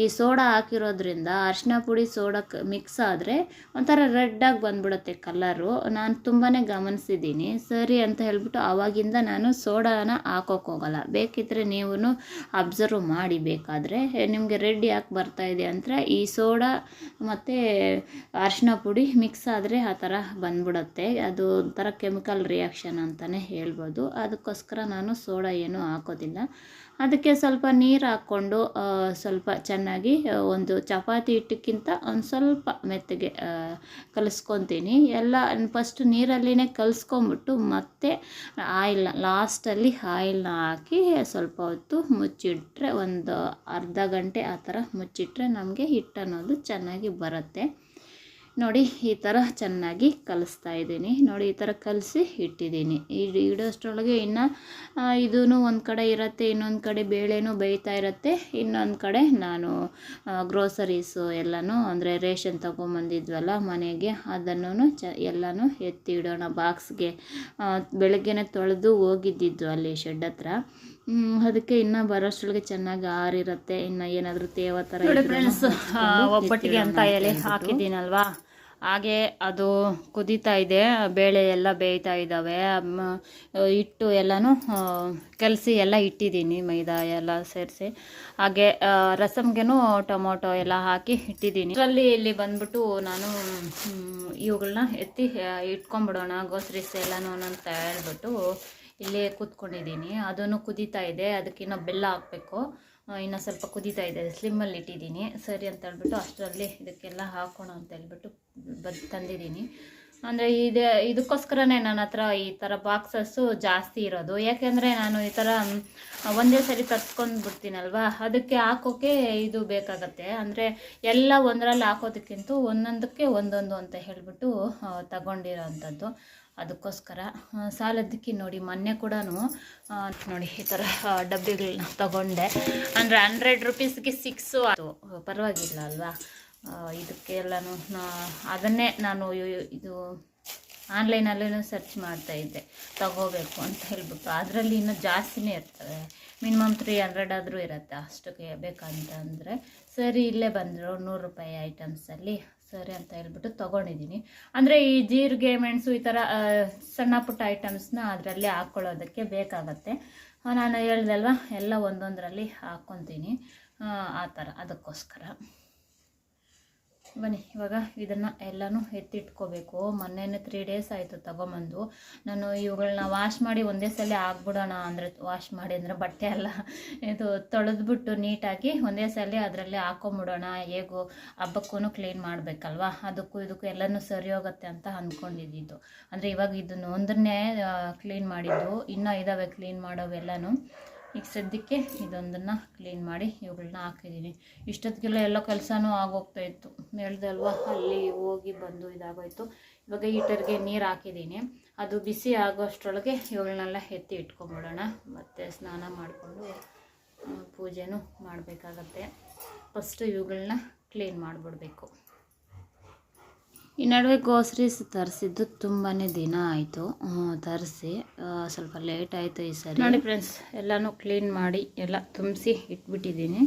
ಈ ಸೋಡಾ ಹಾಕಿರೋದ್ರಿಂದ ಅರಿಶಿನ ಪುಡಿ ಸೋಡಾ ಮಿಕ್ಸ್ ಆದರೆ ಒಂಥರ ರೆಡ್ಡಾಗಿ ಬಂದ್ಬಿಡುತ್ತೆ ಕಲರು ನಾನು ತುಂಬಾ ಗಮನಿಸಿದ್ದೀನಿ. ಸರಿ ಅಂತ ಹೇಳ್ಬಿಟ್ಟು ಆವಾಗಿಂದ ನಾನು ಸೋಡಾನ ಹಾಕೋಕೆ ಹೋಗಲ್ಲ. ಬೇಕಿದ್ದರೆ ನೀವು ಅಬ್ಸರ್ವ್ ಮಾಡಿ ಬೇಕಾದರೆ. ನಿಮಗೆ ರೆಡ್ ಯಾಕೆ ಬರ್ತಾ ಇದೆ ಅಂದರೆ ಈ ಸೋಡಾ ಮತ್ತು ಅರಿಶಿನ ಪುಡಿ ಮಿಕ್ಸ್ ಆದರೆ ಆ ಥರ ಬಂದ್ಬಿಡುತ್ತೆ. ಅದು ಒಂಥರ ಕೆಮಿಕಲ್ ರಿಯಾಕ್ಷನ್ ಅಂತಲೇ ಹೇಳ್ಬೋದು. ಅದಕ್ಕೋಸ್ಕರ ನಾನು ಸೋಡಾ ಏನು ಹಾಕೋದಿಲ್ಲ. ಅದಕ್ಕೆ ಸ್ವಲ್ಪ ನೀರು ಹಾಕ್ಕೊಂಡು ಸ್ವಲ್ಪ ಚೆನ್ನಾಗಿ ಒಂದು ಚಪಾತಿ ಹಿಟ್ಟಕ್ಕಿಂತ ಒಂದು ಸ್ವಲ್ಪ ಮೆತ್ತಗೆ ಕಲಿಸ್ಕೊತೀನಿ. ಎಲ್ಲ ಫಸ್ಟ್ ನೀರಲ್ಲಿನೇ ಕಲಿಸ್ಕೊಂಬಿಟ್ಟು ಮತ್ತೆ ಆಯಿಲ್ನ ಲಾಸ್ಟಲ್ಲಿ ಆಯಿಲ್ನ ಹಾಕಿ ಸ್ವಲ್ಪ ಹೊತ್ತು ಮುಚ್ಚಿಟ್ರೆ ಒಂದು ಅರ್ಧ ಗಂಟೆ ಆ ಥರ ಮುಚ್ಚಿಟ್ರೆ ನಮಗೆ ಹಿಟ್ಟು ಅನ್ನೋದು ಚೆನ್ನಾಗಿ ಬರುತ್ತೆ. ನೋಡಿ, ಈ ಥರ ಚೆನ್ನಾಗಿ ಕಲಿಸ್ತಾ ಇದ್ದೀನಿ. ನೋಡಿ, ಈ ಥರ ಕಲಸಿ ಇಟ್ಟಿದ್ದೀನಿ. ಇಡ್ ಇಡೋಷ್ಟರೊಳಗೆ ಇನ್ನು ಇದೂ ಒಂದು ಕಡೆ ಇರುತ್ತೆ, ಇನ್ನೊಂದು ಕಡೆ ಬೇಳೆನೂ ಬೇಯ್ತಾ ಇರುತ್ತೆ. ಇನ್ನೊಂದು ಕಡೆ ನಾನು ಗ್ರೋಸರೀಸು ಎಲ್ಲನೂ, ಅಂದರೆ ರೇಷನ್ ತೊಗೊಂಬಂದಿದ್ವಲ್ಲ ಮನೆಗೆ ಅದನ್ನು ಚ, ಎಲ್ಲನೂ ಎತ್ತಿ ಇಡೋಣ. ಬಾಕ್ಸ್ಗೆ ಬೆಳಗ್ಗೆನೇ ತೊಳೆದು ಹೋಗಿದ್ದಿದ್ದು ಅಲ್ಲಿ ಶೆಡ್ ಹತ್ರ. ಅದಕ್ಕೆ ಇನ್ನು ಬರೋಷ್ಟೊಳಗೆ ಚೆನ್ನಾಗಿ ಆರಿರುತ್ತೆ. ಇನ್ನು ಏನಾದರೂ ತೇವ ಥರ ಒಬ್ಬಟ್ಟಿಗೆ ಅಂತ ಹೇಳಿ. ಹಾಕಿದ್ದೀನಲ್ವಾ? ಹಾಗೆ ಅದು ಕುದೀತಾ ಇದೆ ಬೇಳೆ ಎಲ್ಲ ಬೇಯ್ತಾ ಇದ್ದಾವೆ ಹಿಟ್ಟು ಎಲ್ಲನೂ ಕಲಸಿ ಎಲ್ಲ ಇಟ್ಟಿದ್ದೀನಿ ಮೈದಾ ಎಲ್ಲ ಸೇರಿಸಿ. ಹಾಗೆ ರಸಮ್ಗೆನು ಟೊಮೊಟೊ ಎಲ್ಲ ಹಾಕಿ ಇಟ್ಟಿದ್ದೀನಿ. ಅದರಲ್ಲಿ ಇಲ್ಲಿ ಬಂದ್ಬಿಟ್ಟು ನಾನು ಇವುಗಳನ್ನ ಎತ್ತಿ ಇಟ್ಕೊಂಬಿಡೋಣ ಇಟ್ಕೊಂಡ್ಬಿಡೋಣ ಗೋಸ್ರಿಸ್ ಎಲ್ಲನೂ ಅಂತ ಹೇಳ್ಬಿಟ್ಟು ಇಲ್ಲೇ ಕೂತ್ಕೊಂಡಿದ್ದೀನಿ. ಅದನ್ನು ಕುದೀತಾ ಇದೆ. ಅದಕ್ಕೆ ಇನ್ನೂ ಬೆಲ್ಲ ಹಾಕಬೇಕು. ಇನ್ನೂ ಸ್ವಲ್ಪ ಕುದೀತಾ ಇದೆ. ಸ್ಲಿಮ್ಮಲ್ಲಿ ಇಟ್ಟಿದ್ದೀನಿ. ಸರಿ ಅಂತ ಹೇಳ್ಬಿಟ್ಟು ಅಷ್ಟರಲ್ಲಿ ಇದಕ್ಕೆಲ್ಲ ಹಾಕೋಣ ಅಂತ ಹೇಳ್ಬಿಟ್ಟು ಬದ್ ತಂದಿದ್ದೀನಿ. ಅಂದರೆ ಇದು, ಇದಕ್ಕೋಸ್ಕರನೇ ನನ್ನ ಹತ್ರ ಈ ಥರ ಬಾಕ್ಸಸ್ಸು ಜಾಸ್ತಿ ಇರೋದು. ಯಾಕೆಂದರೆ ನಾನು ಈ ಥರ ಒಂದೇ ಸರಿ ತರ್ಸ್ಕೊಂಡು ಬಿಡ್ತೀನಲ್ವಾ? ಅದಕ್ಕೆ ಹಾಕೋಕ್ಕೆ ಇದು ಬೇಕಾಗತ್ತೆ. ಅಂದರೆ ಎಲ್ಲ ಒಂದರಲ್ಲಿ ಹಾಕೋದಕ್ಕಿಂತ ಒಂದೊಂದಕ್ಕೆ ಒಂದೊಂದು ಅಂತ ಹೇಳಿಬಿಟ್ಟು ತಗೊಂಡಿರೋ ಅಂಥದ್ದು ಅದಕ್ಕೋಸ್ಕರ ಸಾಲದಕ್ಕೆ ನೋಡಿ, ಮೊನ್ನೆ ಕೂಡ ನೋಡಿ, ಈ ಥರ ಡಬ್ಬಿಗಳನ್ನ ತಗೊಂಡೆ. ಅಂದರೆ ಹಂಡ್ರೆಡ್ ರುಪೀಸ್ಗೆ ಸಿಕ್ಸು ಅದು ಪರವಾಗಿಲ್ಲ ಅಲ್ವಾ? ಇದಕ್ಕೆಲ್ಲನೂ ಅದನ್ನೇ ನಾನು ಇದು ಆನ್ಲೈನಲ್ಲೂ ಸರ್ಚ್ ಮಾಡ್ತಾ ಇದ್ದೆ. ತಗೋಬೇಕು ಅಂತ ಹೇಳ್ಬಿಟ್ಟು. ಅದರಲ್ಲಿ ಇನ್ನೂ ಜಾಸ್ತಿನೇ ಇರ್ತವೆ ಮಿನಿಮಮ್ ತ್ರೀ ಹಂಡ್ರೆಡ್ ಆದರೂ ಇರುತ್ತೆ ಅಷ್ಟಕ್ಕೆ ಬೇಕಂತ ಅಂದರೆ. ಸರಿ, ಇಲ್ಲೇ ಬಂದರು ನೂರು ರೂಪಾಯಿ ಐಟಮ್ಸಲ್ಲಿ ಸರಿ ಅಂತ ಹೇಳ್ಬಿಟ್ಟು ತೊಗೊಂಡಿದ್ದೀನಿ ಅಂದರೆ ಈ ಜೀರಿಗೆ, ಮೆಣಸು ಈ ಥರ ಸಣ್ಣ ಪುಟ್ಟ ಐಟಮ್ಸ್ನ ಅದರಲ್ಲಿ ಹಾಕ್ಕೊಳ್ಳೋದಕ್ಕೆ ಬೇಕಾಗತ್ತೆ. ನಾನು ಹೇಳ್ದಲ್ವ? ಎಲ್ಲ ಒಂದೊಂದರಲ್ಲಿ ಹಾಕ್ಕೊತೀನಿ ಆ ಥರ ಅದಕ್ಕೋಸ್ಕರ. ಬನ್ನಿ, ಇವಾಗ ಇದನ್ನು ಎಲ್ಲನೂ ಎತ್ತಿಟ್ಕೋಬೇಕು. ಮೊನ್ನೆನೇ ತ್ರೀ ಡೇಸ್ ಆಯಿತು ತಗೊಂಬಂದು. ನಾನು ಇವುಗಳನ್ನ ವಾಶ್ ಮಾಡಿ ಒಂದೇ ಸಲ ಹಾಕ್ಬಿಡೋಣ ಅಂದರೆ ವಾಶ್ ಮಾಡಿ ಅಂದರೆ ಬಟ್ಟೆ ಎಲ್ಲ ಇದು ತೊಳೆದ್ಬಿಟ್ಟು ನೀಟಾಗಿ ಒಂದೇ ಸಲ ಅದರಲ್ಲಿ ಹಾಕೊಂಬಿಡೋಣ. ಹೇಗೂ ಹಬ್ಬಕ್ಕೂ ಕ್ಲೀನ್ ಮಾಡಬೇಕಲ್ವಾ? ಅದಕ್ಕೂ ಇದಕ್ಕೂ ಎಲ್ಲನೂ ಸರಿ ಹೋಗುತ್ತೆ ಅಂತ ಅಂದ್ಕೊಂಡಿದ್ದು ಅಂದರೆ ಇವಾಗ ಇದನ್ನು ಒಂದನ್ನೇ ಕ್ಲೀನ್ ಮಾಡಿದ್ದು. ಇನ್ನೂ ಇದ್ದಾವೆ ಕ್ಲೀನ್ ಮಾಡೋವೆಲ್ಲನೂ. ಈಗ ಸದ್ಯಕ್ಕೆ ಇದೊಂದನ್ನು ಕ್ಲೀನ್ ಮಾಡಿ ಇವುಗಳನ್ನ ಹಾಕಿದ್ದೀನಿ. ಇಷ್ಟೊತ್ತಿಗೆಲ್ಲ ಎಲ್ಲ ಕೆಲಸನೂ ಆಗೋಗ್ತಾ ಇತ್ತು. ಹೇಳ್ದೆ ಅಲ್ಲಿ ಹೋಗಿ ಬಂದು ಇದಾಗೋಯ್ತು. ಇವಾಗ ಹೀಟರ್ಗೆ ನೀರು ಹಾಕಿದ್ದೀನಿ. ಅದು ಬಿಸಿ ಆಗೋಷ್ಟರೊಳಗೆ ಇವುಗಳನ್ನೆಲ್ಲ ಎತ್ತಿ ಇಟ್ಕೊಂಬಿಡೋಣ. ಮತ್ತು ಸ್ನಾನ ಮಾಡಿಕೊಂಡು ಪೂಜೆನೂ ಮಾಡಬೇಕಾಗತ್ತೆ. ಫಸ್ಟು ಇವುಗಳನ್ನ ಕ್ಲೀನ್ ಮಾಡಿಬಿಡ್ಬೇಕು. ಈ ನಡುವೆ ಗ್ರೋಸರೀಸ್ ತರಿಸಿದ್ದು ತುಂಬಾ ದಿನ ಆಯಿತು. ತರಿಸಿ. ಸ್ವಲ್ಪ ಲೇಟ್ ಆಯಿತು ಈ ಸರಿ. ನೋಡಿ ಫ್ರೆಂಡ್ಸ್ ಎಲ್ಲನೂ ಕ್ಲೀನ್ ಮಾಡಿ ಎಲ್ಲ ತುಂಬಿಸಿ ಇಟ್ಬಿಟ್ಟಿದ್ದೀನಿ.